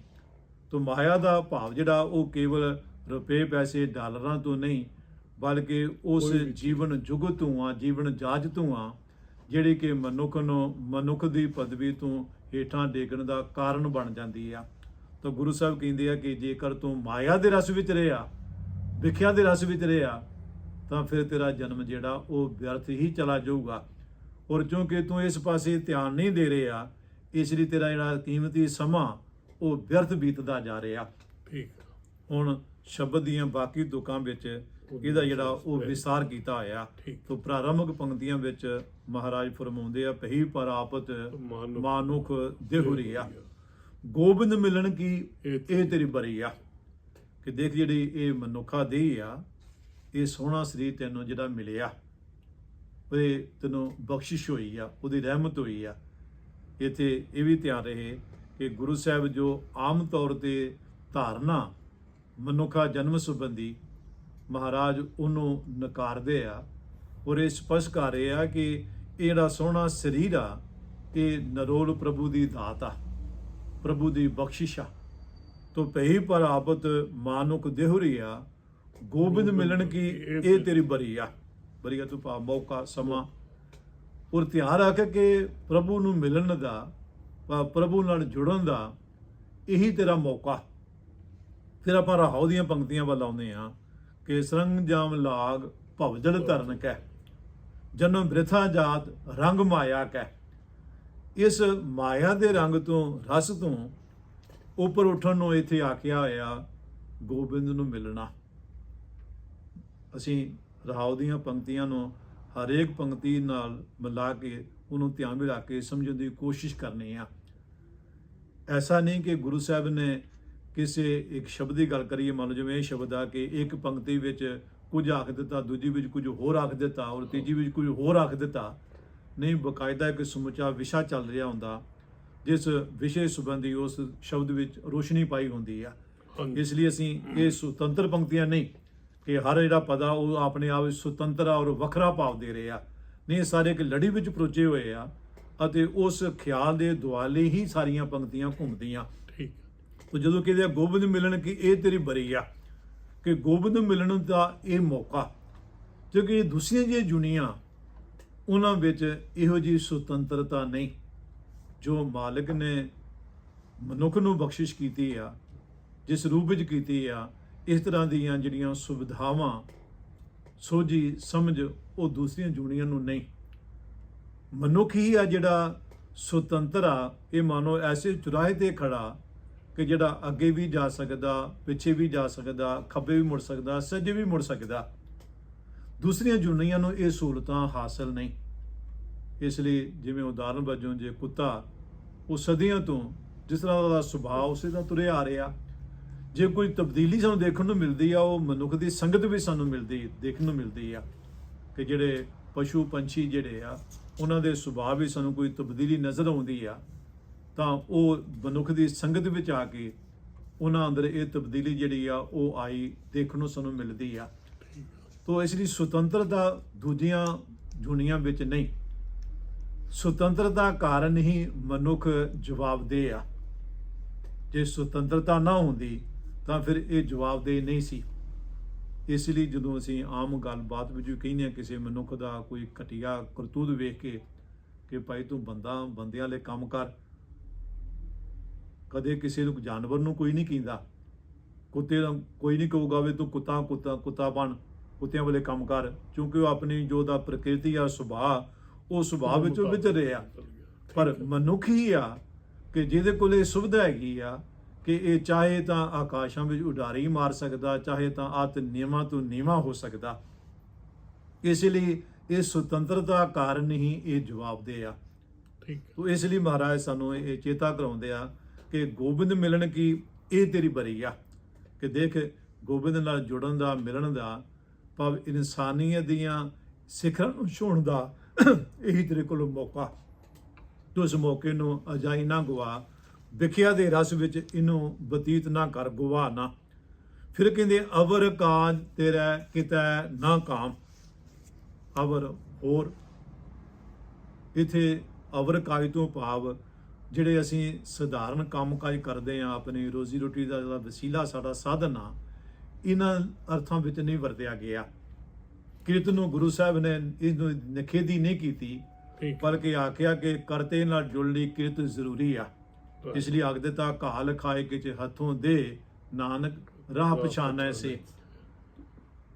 ਤੋਂ ਮਾਇਆ ਦਾ ਭਾਵ ਜਿਹੜਾ ਉਹ ਕੇਵਲ ਰੁਪਏ ਪੈਸੇ ਡਾਲਰਾਂ ਤੋਂ ਨਹੀਂ ਬਲਕਿ ਉਸ। ਜੀਵਨ ਜੁਗਤ ਤੋਂ ਆ ਜੀਵਨ ਜਾਜ ਤੋਂ ਆ ਜਿਹੜੀ ਕਿ ਮਨੁੱਖ ਨੂੰ ਮਨੁੱਖ ਦੀ ਪਦਵੀ ਤੋਂ ਹੇਠਾਂ ਡੇਗਣ ਦਾ ਕਾਰਨ ਬਣ ਜਾਂਦੀ ਆ। ਤਾਂ ਗੁਰੂ ਸਾਹਿਬ ਕਹਿੰਦੇ ਆ ਕਿ ਜੇਕਰ ਤੂੰ ਮਾਇਆ ਦੇ ਰਸ ਵਿੱਚ ਰਿਹਾ ਵਿਖਿਆ ਦੇ ਰਸ ਵਿੱਚ ਰਿਹਾ ਤਾਂ ਫਿਰ ਤੇਰਾ ਜਨਮ ਜਿਹੜਾ ਉਹ ਵਿਅਰਥ ਹੀ ਚਲਾ ਜਾਊਗਾ। ਔਰ ਕਿਉਂਕਿ ਤੂੰ ਇਸ ਪਾਸੇ ਧਿਆਨ ਨਹੀਂ ਦੇ ਰਿਹਾ ਇਸ ਲਈ ਤੇਰਾ ਜਿਹੜਾ ਕੀਮਤੀ ਸਮਾਂ ਉਹ ਵਿਅਰਥ ਬੀਤਦਾ ਜਾ ਰਿਹਾ। ਠੀਕ। ਹੁਣ ਸ਼ਬਦ ਦੀਆਂ ਬਾਕੀ ਤੁਕਾਂ ਵਿੱਚ ਇਹਦਾ ਜਿਹੜਾ ਉਹ ਵਿਸਤਾਰ ਕੀਤਾ ਹੋਇਆ। ਤੋਂ ਪ੍ਰਾਰੰਭਕ ਪੰਕਤੀਆਂ ਵਿੱਚ ਮਹਾਰਾਜ ਫਰਮਾਉਂਦੇ ਆ ਪਹੀ ਪਰਾਪਤ ਮਾਨੁਖ ਮਾਨੁਖ ਦੇਹੁਰੀਆ ਗੋਬਿੰਦ ਮਿਲਣ ਕੀ ਇਹ ਇਹ ਤੇਰੀ ਬਰੀ ਆ। ਕਿ ਦੇਖ ਜਿਹੜੀ ਇਹ ਮਨੁੱਖਾ ਦੇਹ ਆ, ਇਹ ਸੋਹਣਾ ਸਰੀਰ ਤੈਨੂੰ ਜਿਹੜਾ ਮਿਲਿਆ ਉਹ ਤੈਨੂੰ ਬਖਸ਼ਿਸ਼ ਹੋਈ ਆ, ਉਹਦੀ ਰਹਿਮਤ ਹੋਈ ਆ। ਇੱਥੇ ਇਹ ਵੀ ਧਿਆਨ ਰਹੇ ਕਿ ਗੁਰੂ ਸਾਹਿਬ ਜੋ ਆਮ ਤੌਰ ਤੇ ਧਾਰਨਾ ਮਨੁੱਖਾ ਜਨਮ ਸੰਬੰਧੀ ਮਹਾਰਾਜ ਉਹਨੂੰ ਨਕਾਰਦੇ ਆ, ਔਰ ਇਹ ਸਪਸ਼ਟ ਕਰ ਰਹੇ ਆ ਕਿ ਇਹ ਜਿਹੜਾ ਸੋਹਣਾ ਸਰੀਰ ਆ, ਇਹ ਨਰੋਲ ਪ੍ਰਭੂ ਦੀ ਦਾਤ ਆ, ਪ੍ਰਭੂ ਦੀ ਬਖਸ਼ਿਸ਼ ਆ। ਤੋ ਪਈ ਪਰ ਆਪਤ ਮਾਨੁਕ ਦੇਹੁਰੀਆ ਗੋਬਿੰਦ ਮਿਲਣ ਕੀ? ਇਹ ਤੇਰੀ ਬਰੀ ਆ। ਬਰੀ ਆ ਤੂੰ ਪਾ ਮੌਕਾ ਸਮਾਂ। ਔਰ ਧਿਆਨ ਰੱਖ ਕਿ ਪ੍ਰਭੂ ਨੂੰ ਮਿਲਣ ਦਾ ਪ੍ਰਭੂ ਨਾਲ ਜੁੜਨ ਦਾ ਇਹੀ ਤੇਰਾ ਮੌਕਾ। ਫਿਰ ਆਪਾਂ ਰਹਾਉ ਦੀਆਂ ਪੰਕਤੀਆਂ ਵੱਲ ਆਉਂਦੇ ਆ ਕਿ ਸਰੰਗ ਜਾਮ ਲਾਗ ਭਵਜਲ ਧਰਨ ਕੈ ਜਨਮ ਬ੍ਰਿਥਾ ਜਾਤ ਰੰਗ ਮਾਇਆ ਕੈ। ਇਸ ਮਾਇਆ ਦੇ ਰੰਗ ਤੋਂ ਰਸ ਤੋਂ ਉੱਪਰ ਉੱਠਣ ਨੂੰ ਇੱਥੇ ਆਖਿਆ ਹੋਇਆ, ਗੋਬਿੰਦ ਨੂੰ ਮਿਲਣਾ। ਅਸੀਂ ਰਹਾਉ ਦੀਆਂ ਪੰਕਤੀਆਂ ਨੂੰ ਹਰੇਕ ਪੰਕਤੀ ਨਾਲ ਮਿਲਾ ਕੇ ਉਹਨੂੰ ਧਿਆਨ ਵਿੱਚ ਰੱਖ ਕੇ ਸਮਝਣ ਦੀ ਕੋਸ਼ਿਸ਼ ਕਰਨੀ ਆ। ਐਸਾ ਨਹੀਂ ਕਿ ਗੁਰੂ ਸਾਹਿਬ ਨੇ ਕਿਸੇ ਇੱਕ ਸ਼ਬਦ ਦੀ ਗੱਲ ਕਰੀਏ, ਮੰਨ ਲਓ ਜਿਵੇਂ ਇਹ ਸ਼ਬਦ ਆ ਕਿ ਇੱਕ ਪੰਕਤੀ ਵਿੱਚ ਕੁਝ ਆਖ ਦਿੱਤਾ, ਦੂਜੀ ਵਿੱਚ ਕੁਝ ਹੋਰ ਆਖ ਦਿੱਤਾ ਔਰ ਤੀਜੀ ਵਿੱਚ ਕੁਝ ਹੋਰ ਆਖ ਦਿੱਤਾ। ਨਹੀਂ, ਬਕਾਇਦਾ ਇੱਕ ਸਮੁੱਚਾ ਵਿਸ਼ਾ ਚੱਲ ਰਿਹਾ ਹੁੰਦਾ। ਜਿਸ ਵਿਸ਼ੇ ਸੰਬੰਧੀ ਉਸ ਸ਼ਬਦ ਵਿੱਚ ਰੋਸ਼ਨੀ ਪਾਈ ਹੁੰਦੀ ਆ। ਇਸ ਲਈ ਅਸੀਂ ਇਹ ਸੁਤੰਤਰ ਪੰਕਤੀਆਂ ਨਹੀਂ ਕਿ ਹਰ ਜਿਹੜਾ ਪਦਾ ਉਹ ਆਪਣੇ ਆਪ ਵਿੱਚ ਸੁਤੰਤਰ ਆ ਔਰ ਵੱਖਰਾ ਭਾਵ ਦੇ ਰਹੇ ਆ। ਨਹੀਂ ਸਾਰੇ ਇੱਕ ਲੜੀ ਵਿੱਚ ਪਰੋਚੇ ਹੋਏ ਆ ਅਤੇ ਉਸ ਖਿਆਲ ਦੇ ਦੁਆਲੇ ਹੀ ਸਾਰੀਆਂ ਪੰਕਤੀਆਂ ਘੁੰਮਦੀਆਂ। ਠੀਕ ਤੋ ਜਦੋਂ ਕਹਿੰਦੇ ਗੋਬਿੰਦ ਮਿਲਣ ਕੀ ਇਹ ਤੇਰੀ ਬਰੀ ਆ ਕਿ ਗੋਬਿੰਦ ਮਿਲਣ ਦਾ ਇਹ ਮੌਕਾ ਕਿਉਂਕਿ ਇਹ ਦੂਸਰੀਆਂ ਜਿਹੜੀਆਂ ਜੁਨੀਆਂ ਉਹਨਾਂ ਵਿੱਚ ਇਹੋ ਜੀ ਸੁਤੰਤਰਤਾ ਨਹੀਂ। ਜੋ ਮਾਲਕ ਨੇ ਮਨੁੱਖ ਨੂੰ ਬਖਸ਼ਿਸ਼ ਕੀਤੀ ਆ, ਜਿਸ ਰੂਪ ਵਿੱਚ ਕੀਤੀ ਆ, ਇਸ ਤਰ੍ਹਾਂ ਦੀਆਂ ਜਿਹੜੀਆਂ ਸੁਵਿਧਾਵਾਂ, ਸੋਝੀ ਸਮਝ ਉਹ ਦੂਸਰੀਆਂ ਜੁਨੀਆਂ ਨੂੰ ਨਹੀਂ। ਮਨੁੱਖ ਹੀ ਆ ਜਿਹੜਾ ਸੁਤੰਤਰ ਆ, ਇਹ ਮਾਨੋ ਐਸੇ ਚੁਰਾਹੇ ਤੇ ਖੜਾ ਕਿ ਜਿਹੜਾ ਅੱਗੇ ਵੀ ਜਾ ਸਕਦਾ, ਪਿੱਛੇ ਵੀ ਜਾ ਸਕਦਾ, ਖੱਬੇ ਵੀ ਮੁੜ ਸਕਦਾ, ਸੱਜੇ ਵੀ ਮੁੜ ਸਕਦਾ। ਦੂਸਰੀਆਂ ਜੁਨੀਆਂ ਨੂੰ ਇਹ ਸਹੂਲਤਾਂ ਹਾਸਲ ਨਹੀਂ। ਇਸ ਲਈ ਜਿਵੇਂ ਉਦਾਹਰਨ ਵਜੋਂ ਜੇ ਕੁੱਤਾ ਉਹ ਸਦੀਆਂ ਤੋਂ ਜਿਸ ਤਰ੍ਹਾਂ ਦਾ ਸੁਭਾਅ ਉਸੇ ਦਾ ਤੁਰਿਆ ਆ ਰਿਹਾ। ਜੇ ਕੋਈ ਤਬਦੀਲੀ ਸਾਨੂੰ ਦੇਖਣ ਨੂੰ ਮਿਲਦੀ ਆ, ਉਹ ਮਨੁੱਖ ਦੀ ਸੰਗਤ ਵੀ ਸਾਨੂੰ ਮਿਲਦੀ, ਦੇਖਣ ਨੂੰ ਮਿਲਦੀ ਆ ਕਿ ਜਿਹੜੇ ਪਸ਼ੂ ਪੰਛੀ ਜਿਹੜੇ ਆ, ਉਹਨਾਂ ਦੇ ਸੁਭਾਅ ਵੀ ਸਾਨੂੰ ਕੋਈ ਤਬਦੀਲੀ ਨਜ਼ਰ ਆਉਂਦੀ ਆ, ਤਾਂ ਉਹ ਮਨੁੱਖ ਦੀ ਸੰਗਤ ਵਿੱਚ ਆ ਕੇ ਉਹਨਾਂ ਅੰਦਰ ਇਹ ਤਬਦੀਲੀ ਜਿਹੜੀ ਆ, ਉਹ ਆਈ ਦੇਖਣ ਨੂੰ ਸਾਨੂੰ ਮਿਲਦੀ ਆ। ਤੋ ਇਸ ਲਈ ਸੁਤੰਤਰਤਾ ਦੂਜੀਆਂ ਦੁਨੀਆਂ ਵਿੱਚ ਨਹੀਂ। ਸੁਤੰਤਰਤਾ ਕਾਰਨ ਹੀ ਮਨੁੱਖ ਜਵਾਬਦੇਹ ਆ। ਜੇ ਸੁਤੰਤਰਤਾ ਨਾ ਹੁੰਦੀ, ਤਾਂ ਫਿਰ ਇਹ ਜਵਾਬਦੇਹ ਨਹੀਂ ਸੀ। ਇਸ ਲਈ ਜਦੋਂ ਅਸੀਂ ਆਮ ਗੱਲਬਾਤ ਵਿੱਚ ਵੀ ਕਹਿੰਦੇ ਹਾਂ, ਕਿਸੇ ਮਨੁੱਖ ਦਾ ਕੋਈ ਘਟੀਆ ਕਰਤੂਤ ਵੇਖ ਕੇ ਕਿ ਭਾਈ ਤੂੰ ਬੰਦਾ, ਬੰਦਿਆਂ ਵਾਲੇ ਕੰਮ ਕਰ, ਕਦੇ ਕਿਸੇ ਨੂੰ ਜਾਨਵਰ ਨੂੰ ਕੋਈ ਨਹੀਂ ਕਹਿੰਦਾ। ਕੁੱਤੇ ਨੂੰ ਕੋਈ ਨਹੀਂ ਕਹੂਗਾ ਵੀ ਤੂੰ ਕੁੱਤਾ ਕੁੱਤਾ ਕੁੱਤਾ ਬਣ, ਕੁੱਤਿਆਂ ਵਾਲੇ ਕੰਮ ਕਰ, ਕਿਉਂਕਿ ਉਹ ਆਪਣੀ ਜੋ ਦਾ ਪ੍ਰਕਿਰਤੀ ਆ, ਸੁਭਾਅ ਉਹ ਸੁਭਾਅ ਵਿੱਚ ਉਹ ਵਿਚ ਰਿਹਾ ਪਰ ਮਨੁੱਖ ਹੀ ਆ ਕਿ ਜਿਹਦੇ ਕੋਲ ਇਹ ਸੁਵਿਧਾ ਹੈਗੀ ਆ ਕਿ ਇਹ ਚਾਹੇ ਤਾਂ ਆਕਾਸ਼ਾਂ ਵਿੱਚ ਉਡਾਰੀ ਮਾਰ ਸਕਦਾ ਚਾਹੇ ਤਾਂ ਆਤ ਨਿਯਮਾਂ ਤੋਂ ਨੀਵਾ ਹੋ ਸਕਦਾ। ਇਸ ਲਈ ਇਹ ਸੁਤੰਤਰਤਾ ਕਾਰਨ ਹੀ ਇਹ ਜਵਾਬਦੇਹ ਆ। ਠੀਕ ਤੋ ਇਸ ਲਈ ਮਹਾਰਾਜ ਸਾਨੂੰ ਇਹ ਚੇਤਾ ਕਰਾਉਂਦੇ ਆ ਕਿ ਗੋਬਿੰਦ ਮਿਲਣ ਕੀ ਇਹ ਤੇਰੀ ਬਰੀ ਆ। ਕਿ ਦੇਖ ਗੋਬਿੰਦ ਨਾਲ ਜੁੜਨ ਦਾ ਮਿਲਣ ਦਾ ਭਾਵ ਇਨਸਾਨੀਅਤ ਦੀਆਂ ਸਿਖਰਾਂ ਨੂੰ ਛੂਹਣ ਦਾ ਇਹੀ ਤੇਰੇ ਕੋਲ ਮੌਕਾ। ਤੂੰ ਇਸ ਮੌਕੇ ਨੂੰ ਅਜਾਈ ਨਾ ਗਵਾ। ਵਿਖਿਆ ਦੇ ਰਸ ਵਿੱਚ ਇਹਨੂੰ ਬਤੀਤ ਨਾ ਕਰ, ਗਵਾ ਨਾ। ਫਿਰ ਕਹਿੰਦੇ, ਅਵਰ ਕਾਜ ਤੇਰਾ ਕਿਤੈ ਨਾ ਕਾਮ। ਅਵਰ ਹੋਰ। ਇਥੇ ਅਵਰ ਕਾਜ ਤੋਂ ਭਾਵ ਜਿਹੜੇ ਅਸੀਂ ਸਧਾਰਨ ਕੰਮਕਾਜ ਕਰਦੇ ਆ ਆਪਣੀ ਰੋਜ਼ੀ ਰੋਟੀ ਦਾ ਜਿਹੜਾ ਵਸੀਲਾ, ਸਾਡਾ ਸਾਧਨ ਆ ਇਹਨਾਂ ਅਰਥਾਂ ਵਿੱਚ ਨਹੀਂ ਵਰਤਿਆ ਗਿਆ। ਕਿਰਤ ਨੂੰ ਗੁਰੂ ਸਾਹਿਬ ਨੇ ਇਹਨੂੰ ਨਖੇਦੀ ਨਹੀਂ ਕੀਤੀ ਬਲਕਿ ਆਖਿਆ ਕਿ ਕਰਤੇ ਨਾਲ ਜੁੜਨ ਕਿਰਤ ਜ਼ਰੂਰੀ ਆ। ਇਸ ਲਈ ਆਖ ਦਿੱਤਾ ਕਾਲ ਖਾਏ ਕਿ ਚ ਹੱਥੋਂ ਦੇ ਨਾਨਕ ਰਾਹ ਪਛਾਨੈ ਸੇ।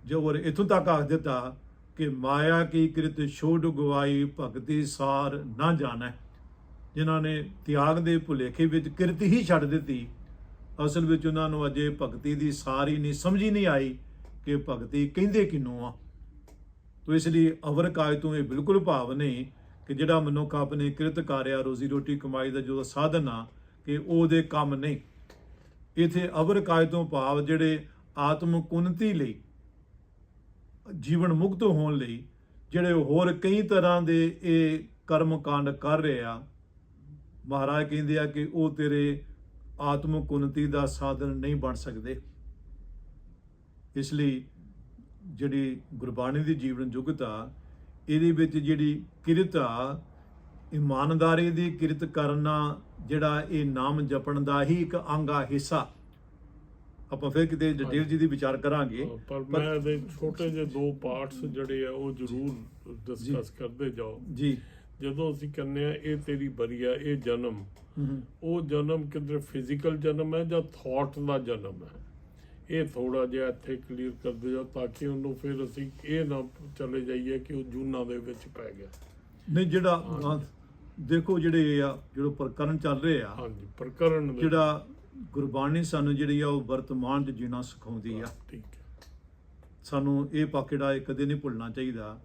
ਜੋ। ਉਹ ਇਥੋਂ ਤੱਕ ਆਖ ਦਿੱਤਾ ਕਿ ਮਾਇਆ ਕੀ ਕਿਰਤ ਛੋੜ ਗਵਾਈ ਭਗਤੀ ਸਾਰ ਨਾ ਜਾਣੈ। ਜਿਨ੍ਹਾਂ ਨੇ ਤਿਆਗ ਦੇ ਭੁਲੇਖੇ ਵਿੱਚ ਕਿਰਤ ਹੀ ਛੱਡ ਦਿੱਤੀ ਅਸਲ ਵਿੱਚ ਉਹਨਾਂ ਨੂੰ ਅਜੇ ਭਗਤੀ ਦੀ ਸਾਰੀ ਨਹੀਂ ਸਮਝੀ ਨਹੀਂ ਆਈ ਕਿ ਭਗਤੀ ਕਹਿੰਦੇ ਕਿਨੂੰ ਆ। ਤੋ ਇਸ ਲਈ ਅਵਰ ਕਾਜ ਤੋਂ ਇਹ ਬਿਲਕੁਲ ਭਾਵ ਨਹੀਂ ਕਿ ਜਿਹੜਾ ਮਨੁੱਖ ਆਪਣੇ ਕਿਰਤ ਕਾਰਿਆ ਰੋਜ਼ੀ ਰੋਟੀ ਕਮਾਈ ਦਾ ਜੋ ਸਾਧਨ ਆ, ਕਿ ਉਹਦੇ ਕੰਮ ਨਹੀਂ ਇਥੇ ਅਵਰ ਕਾਜ ਤੋਂ ਭਾਵ ਜਿਹੜੇ ਆਤਮ ਕੁੰਨਤੀ ਲਈ, ਜੀਵਨ ਮੁਕਤ ਹੋਣ ਲਈ, ਜਿਹੜੇ ਹੋਰ ਕਈ ਤਰ੍ਹਾਂ ਦੇ ਇਹ ਕਰਮ ਕਾਂਡ ਕਰ ਰਹੇ ਆ, ਮਹਾਰਾਜ ਕਹਿੰਦੇ ਆ ਕਿ ਉਹ ਤੇਰੇ ਆਤਮ ਕੁੰਨਤੀ ਦਾ ਸਾਧਨ ਨਹੀਂ ਬਣ ਸਕਦੇ। ਇਸ ਲਈ ਜਿਹੜੀ ਗੁਰਬਾਣੀ ਦੀ ਜੀਵਨ ਜੁਗਤਾ ਇਹਦੇ ਵਿੱਚ ਜਿਹੜੀ ਕਿਰਤ ਆ ਇਮਾਨਦਾਰੀ ਦੀ ਕਿਰਤ ਕਰਨਾ ਜਿਹੜਾ ਇਹ ਨਾਮ ਜਪਣ ਦਾ ਹੀ ਇੱਕ ਅੰਗ ਆ ਹਿੱਸਾ। ਆਪਾਂ ਫਿਰ ਕਿਤੇ ਡਿਟੇਲ ਜੀ ਦੀ ਵਿਚਾਰ ਕਰਾਂਗੇ। ਪਰ ਮੈਂ ਇਹਦੇ ਛੋਟੇ ਜਿਹੇ ਦੋ ਪਾਰਟਸ ਜਿਹੜੇ ਆ ਉਹ ਜ਼ਰੂਰ ਡਿਸਕਸ ਕਰਦੇ ਜਾਓ। ਜੀ। ਜਦੋਂ ਅਸੀਂ ਕਹਿੰਦੇ ਆ ਇਹ ਤੇਰੀ ਬਰੀਆ ਇਹ ਜਨਮ। ਉਹ ਜਨਮ ਕਿਤੇ ਫਿਜ਼ੀਕਲ ਜਨਮ ਹੈ ਜਾਂ ਥਾਟ ਦਾ ਜਨਮ ਹੈ? ਇਹ ਥੋੜਾ ਜਿਹਾ ਇੱਥੇ ਕਲੀਅਰ ਕਰਦੇ ਜਾਓ ਤਾਂ ਕਿ ਉਹਨੂੰ ਫਿਰ ਅਸੀਂ ਇਹ ਨਾ ਚਲੇ ਜਾਈਏ ਕਿ ਉਹ ਜੂਨਾ ਦੇ ਵਿੱਚ ਪੈ ਗਿਆ। ਨਹੀਂ ਜਿਹੜਾ ਦੇਖੋ ਜਿਹੜੇ ਆ ਜਿਹੜੇ ਪ੍ਰਕਰਨ ਚੱਲ ਰਹੇ ਆ ਹਾਂਜੀ ਪ੍ਰਕਰਨ ਜਿਹੜਾ ਗੁਰਬਾਣੀ ਸਾਨੂੰ ਜਿਹੜੀ ਆ ਉਹ ਵਰਤਮਾਨ 'ਚ ਜੀਣਾ ਸਿਖਾਉਂਦੀ ਆ। ਠੀਕ ਹੈ। ਸਾਨੂੰ ਇਹ ਜਿਹੜਾ ਇਹ ਕਦੇ ਨਹੀਂ ਭੁੱਲਣਾ ਚਾਹੀਦਾ।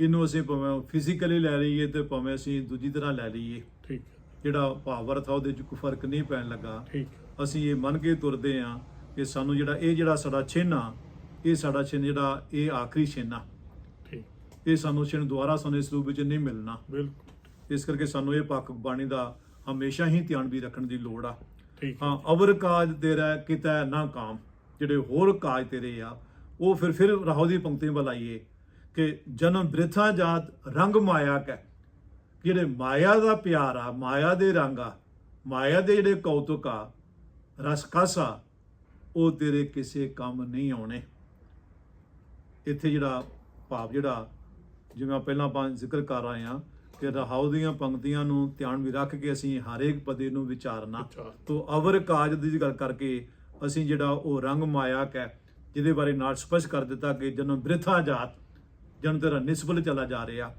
ਇਹਨੂੰ ਅਸੀਂ ਭਾਵੇਂ ਫਿਜ਼ੀਕਲੀ ਲੈ ਲਈਏ ਤੇ ਭਾਵੇਂ ਅਸੀਂ ਦੂਜੀ ਤਰ੍ਹਾਂ ਲੈ ਲਈਏ। ਠੀਕ ਹੈ। ਜਿਹੜਾ ਭਾਵਰਥ ਆ ਉਹਦੇ 'ਚ ਕੋਈ ਫ਼ਰਕ ਨਹੀਂ ਪੈਣ ਲੱਗਾ। ਠੀਕ ਅਸੀਂ ਇਹ ਮੰਨ ਕੇ ਤੁਰਦੇ ਆ ਕਿ ਸਾਨੂੰ ਜਿਹੜਾ ਇਹ ਜਿਹੜਾ ਸਾਡਾ ਛਿੰਨ ਆ ਇਹ ਸਾਡਾ ਛਿੰਨ ਜਿਹੜਾ ਇਹ ਆਖਰੀ ਛਿੰਨ ਆ। ਠੀਕ। ਇਹ ਸਾਨੂੰ ਛਿੰਨ ਦੁਆਰਾ ਸਾਨੂੰ ਇਸ ਰੂਪ ਵਿੱਚ ਨਹੀਂ ਮਿਲਣਾ। ਬਿਲਕੁਲ। ਇਸ ਕਰਕੇ ਸਾਨੂੰ ਇਹ ਪੱਖ ਬਾਣੀ ਦਾ ਹਮੇਸ਼ਾ ਹੀ ਧਿਆਨ ਵੀ ਰੱਖਣ ਦੀ ਲੋੜ ਆ। ਠੀਕ। ਹੈ ਅਵਰ ਕਾਜ ਤੇਰਾ ਕਿਤੈ ਨਾ ਕਾਮ ਜਿਹੜੇ ਹੋਰ ਕਾਜ ਤੇਰੇ ਆ ਉਹ ਫਿਰ ਫਿਰ ਰਾਹੋ ਦੀ ਪੰਕਤੀ ਬੁਲਾਈਏ ਕਿ ਜਨਮ ਬ੍ਰਿਥਾ ਜਾਤ ਰੰਗ ਮਾਇਆ ਕੈ। ਜਿਹੜੇ ਮਾਇਆ ਦਾ ਪਿਆਰ ਆ ਮਾਇਆ ਦੇ ਰੰਗ ਆ ਮਾਇਆ ਦੇ ਜਿਹੜੇ ਕੌਤੁਕ ਆ ਰਸ ਕਾਸਾ ਉਹ ਤੇਰੇ ਕਿਸੇ ਕੰਮ ਨਹੀਂ ਆਉਣੇ। ਇੱਥੇ ਜਿਹੜਾ ਭਾਵ ਜਿਹੜਾ ਜਿਵੇਂ ਪਹਿਲਾਂ ਆਪਾਂ ਜ਼ਿਕਰ ਕਰ ਆਏ ਆ ਕਿ ਰਹਾਉ ਦੀਆਂ ਪੰਕਤੀਆਂ ਨੂੰ ਧਿਆਨ ਵੀ ਰੱਖ ਕੇ ਅਸੀਂ ਹਰੇਕ ਪਦੇ ਨੂੰ ਵਿਚਾਰਨਾ। ਵਿਚਾਰ। ਤੋ ਅਵਰ ਕਾਜ ਦੀ ਗੱਲ ਕਰਕੇ ਅਸੀਂ ਜਿਹੜਾ ਉਹ ਰੰਗ ਮਾਇਆ ਕੈ ਜਿਹਦੇ ਬਾਰੇ ਨਾਲ ਸਪਸ਼ਟ ਕਰ ਦਿੱਤਾ ਕਿ ਜਨਮ ਬ੍ਰਿਥਾ ਜਾਤ ਜਨ ਤੇਰਾ ਨਿਸਬਲ ਚਲਾ ਜਾ ਰਿਹਾ।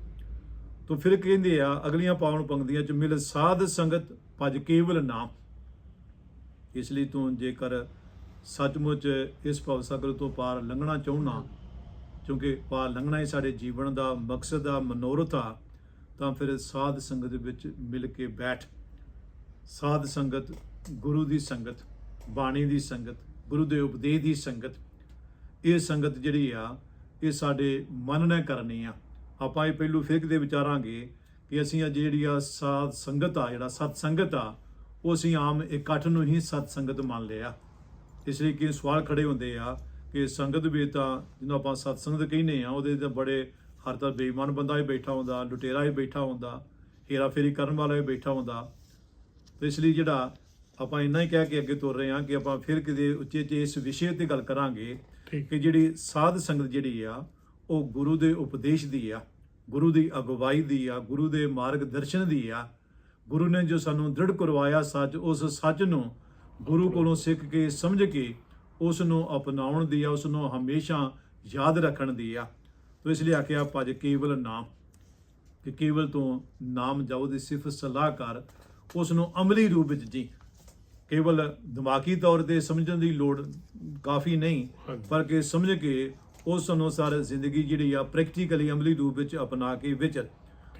ਤੋ ਫਿਰ ਕਹਿੰਦੇ ਆ ਅਗਲੀਆਂ ਪਾਵਨ ਪੰਕਤੀਆਂ ਚ ਮਿਲ ਸਾਧ ਸੰਗਤ ਭਜ ਕੇਵਲ ਨਾਮ। ਇਸ ਲਈ ਤੂੰ ਜੇਕਰ ਸੱਚਮੁੱਚ ਇਸ ਭਵ ਸਾਗਰ ਤੋਂ ਪਾਰ ਲੰਘਣਾ ਚਾਹੁੰਨਾ ਕਿਉਂਕਿ ਪਾਰ ਲੰਘਣਾ ਹੀ ਸਾਡੇ ਜੀਵਨ ਦਾ ਮਕਸਦ ਆ, ਮਨੋਰਥ ਆ, ਤਾਂ ਫਿਰ ਸਾਧ ਸੰਗਤ ਵਿੱਚ ਮਿਲ ਕੇ ਬੈਠ। ਸਾਧ ਸੰਗਤ, ਗੁਰੂ ਦੀ ਸੰਗਤ, ਬਾਣੀ ਦੀ ਸੰਗਤ ਗੁਰੂ ਦੇ ਉਪਦੇਸ਼ ਦੀ ਸੰਗਤ, ਇਹ ਸੰਗਤ ਜਿਹੜੀ ਆ, ਇਹ ਸਾਡੇ ਮਨ ਨੇ ਕਰਨੀ ਆ। ਆਪਾਂ ਇਹ ਪਹਿਲੂ ਫਿਰਕ ਦੇ ਵਿਚਾਰਾਂਗੇ ਕਿ ਅਸੀਂ ਅੱਜ ਜਿਹੜੀ ਆ ਸਾਧ ਸੰਗਤ ਆ, ਜਿਹੜਾ ਸਤ ਸੰਗਤ ਆ, ਉਹ ਅਸੀਂ ਆਮ ਇਕੱਠ ਨੂੰ ਹੀ ਸਤ ਸੰਗਤ ਮੰਨ ਲਿਆ। ਇਸ ਲਈ ਕਿ ਸਵਾਲ ਖੜੇ ਹੁੰਦੇ ਆ ਕਿ ਸੰਗਤ ਵੀ ਤਾਂ ਜਿਹਨੂੰ ਆਪਾਂ ਸਤ ਸੰਗਤ ਕਹਿੰਦੇ ਆ ਉਹਦੇ ਤੇ ਬੜੇ ਹਰ ਤਰ੍ਹਾਂ ਬੇਈਮਾਨ ਬੰਦਾ ਵੀ ਬੈਠਾ ਹੁੰਦਾ ਲੁਟੇਰਾ ਵੀ ਬੈਠਾ ਹੁੰਦਾ ਹੇਰਾ ਫੇਰੀ ਕਰਨ ਵਾਲਾ ਵੀ ਬੈਠਾ ਹੁੰਦਾ। ਤੇ ਇਸ ਲਈ ਜਿਹੜਾ ਆਪਾਂ ਇੰਨਾ ਹੀ ਕਹਿ ਕੇ ਅੱਗੇ ਤੁਰ ਰਹੇ ਹਾਂ ਕਿ ਆਪਾਂ ਫਿਰ ਕਿਤੇ ਉੱਚੇ ਚ ਇਸ ਵਿਸ਼ੇ ਤੇ ਗੱਲ ਕਰਾਂਗੇ ਕਿ ਜਿਹੜੀ ਸਾਧ ਸੰਗਤ ਜਿਹੜੀ ਆ ਉਹ ਗੁਰੂ ਦੇ ਉਪਦੇਸ਼ ਦੀ ਆ ਗੁਰੂ ਦੀ ਅਗਵਾਈ ਦੀ ਆ ਗੁਰੂ ਦੇ ਮਾਰਗ ਦਰਸ਼ਨ ਦੀ ਆ। ਗੁਰੂ ਨੇ ਜੋ ਸਾਨੂੰ ਦ੍ਰਿੜ ਕਰਵਾਇਆ ਸੱਚ ਉਸ ਸੱਚ ਨੂੰ ਗੁਰੂ ਕੋਲੋਂ ਸਿੱਖ ਕੇ ਸਮਝ ਕੇ ਉਸ ਨੂੰ ਅਪਣਾਉਣ ਦੀ ਆ ਉਸ ਨੂੰ ਹਮੇਸ਼ਾ ਯਾਦ ਰੱਖਣ ਦੀ ਆ ਤੋ ਇਸ ਲਈ ਆਖਿਆ ਭਜ ਕੇਵਲ ਨਾਮ ਕਿ ਕੇਵਲ ਤੋਂ ਨਾਮ ਜਪੋ ਦੀ ਸਿਫਤ ਸਲਾਹ ਕਰ ਉਸ ਨੂੰ ਅਮਲੀ ਰੂਪ ਵਿੱਚ ਜੀ ਕੇਵਲ ਦਿਮਾਗੀ ਤੌਰ ਤੇ ਸਮਝਣ ਦੀ ਲੋੜ ਕਾਫੀ ਨਹੀਂ। ਪਰ ਕਿ ਸਮਝ ਕੇ ਉਸ ਅਨੁਸਾਰ ਜ਼ਿੰਦਗੀ ਜਿਹੜੀ ਆ ਪ੍ਰੈਕਟੀਕਲੀ ਅਮਲੀ ਰੂਪ ਵਿੱਚ ਅਪਣਾ ਕੇ ਵਿਚਰ।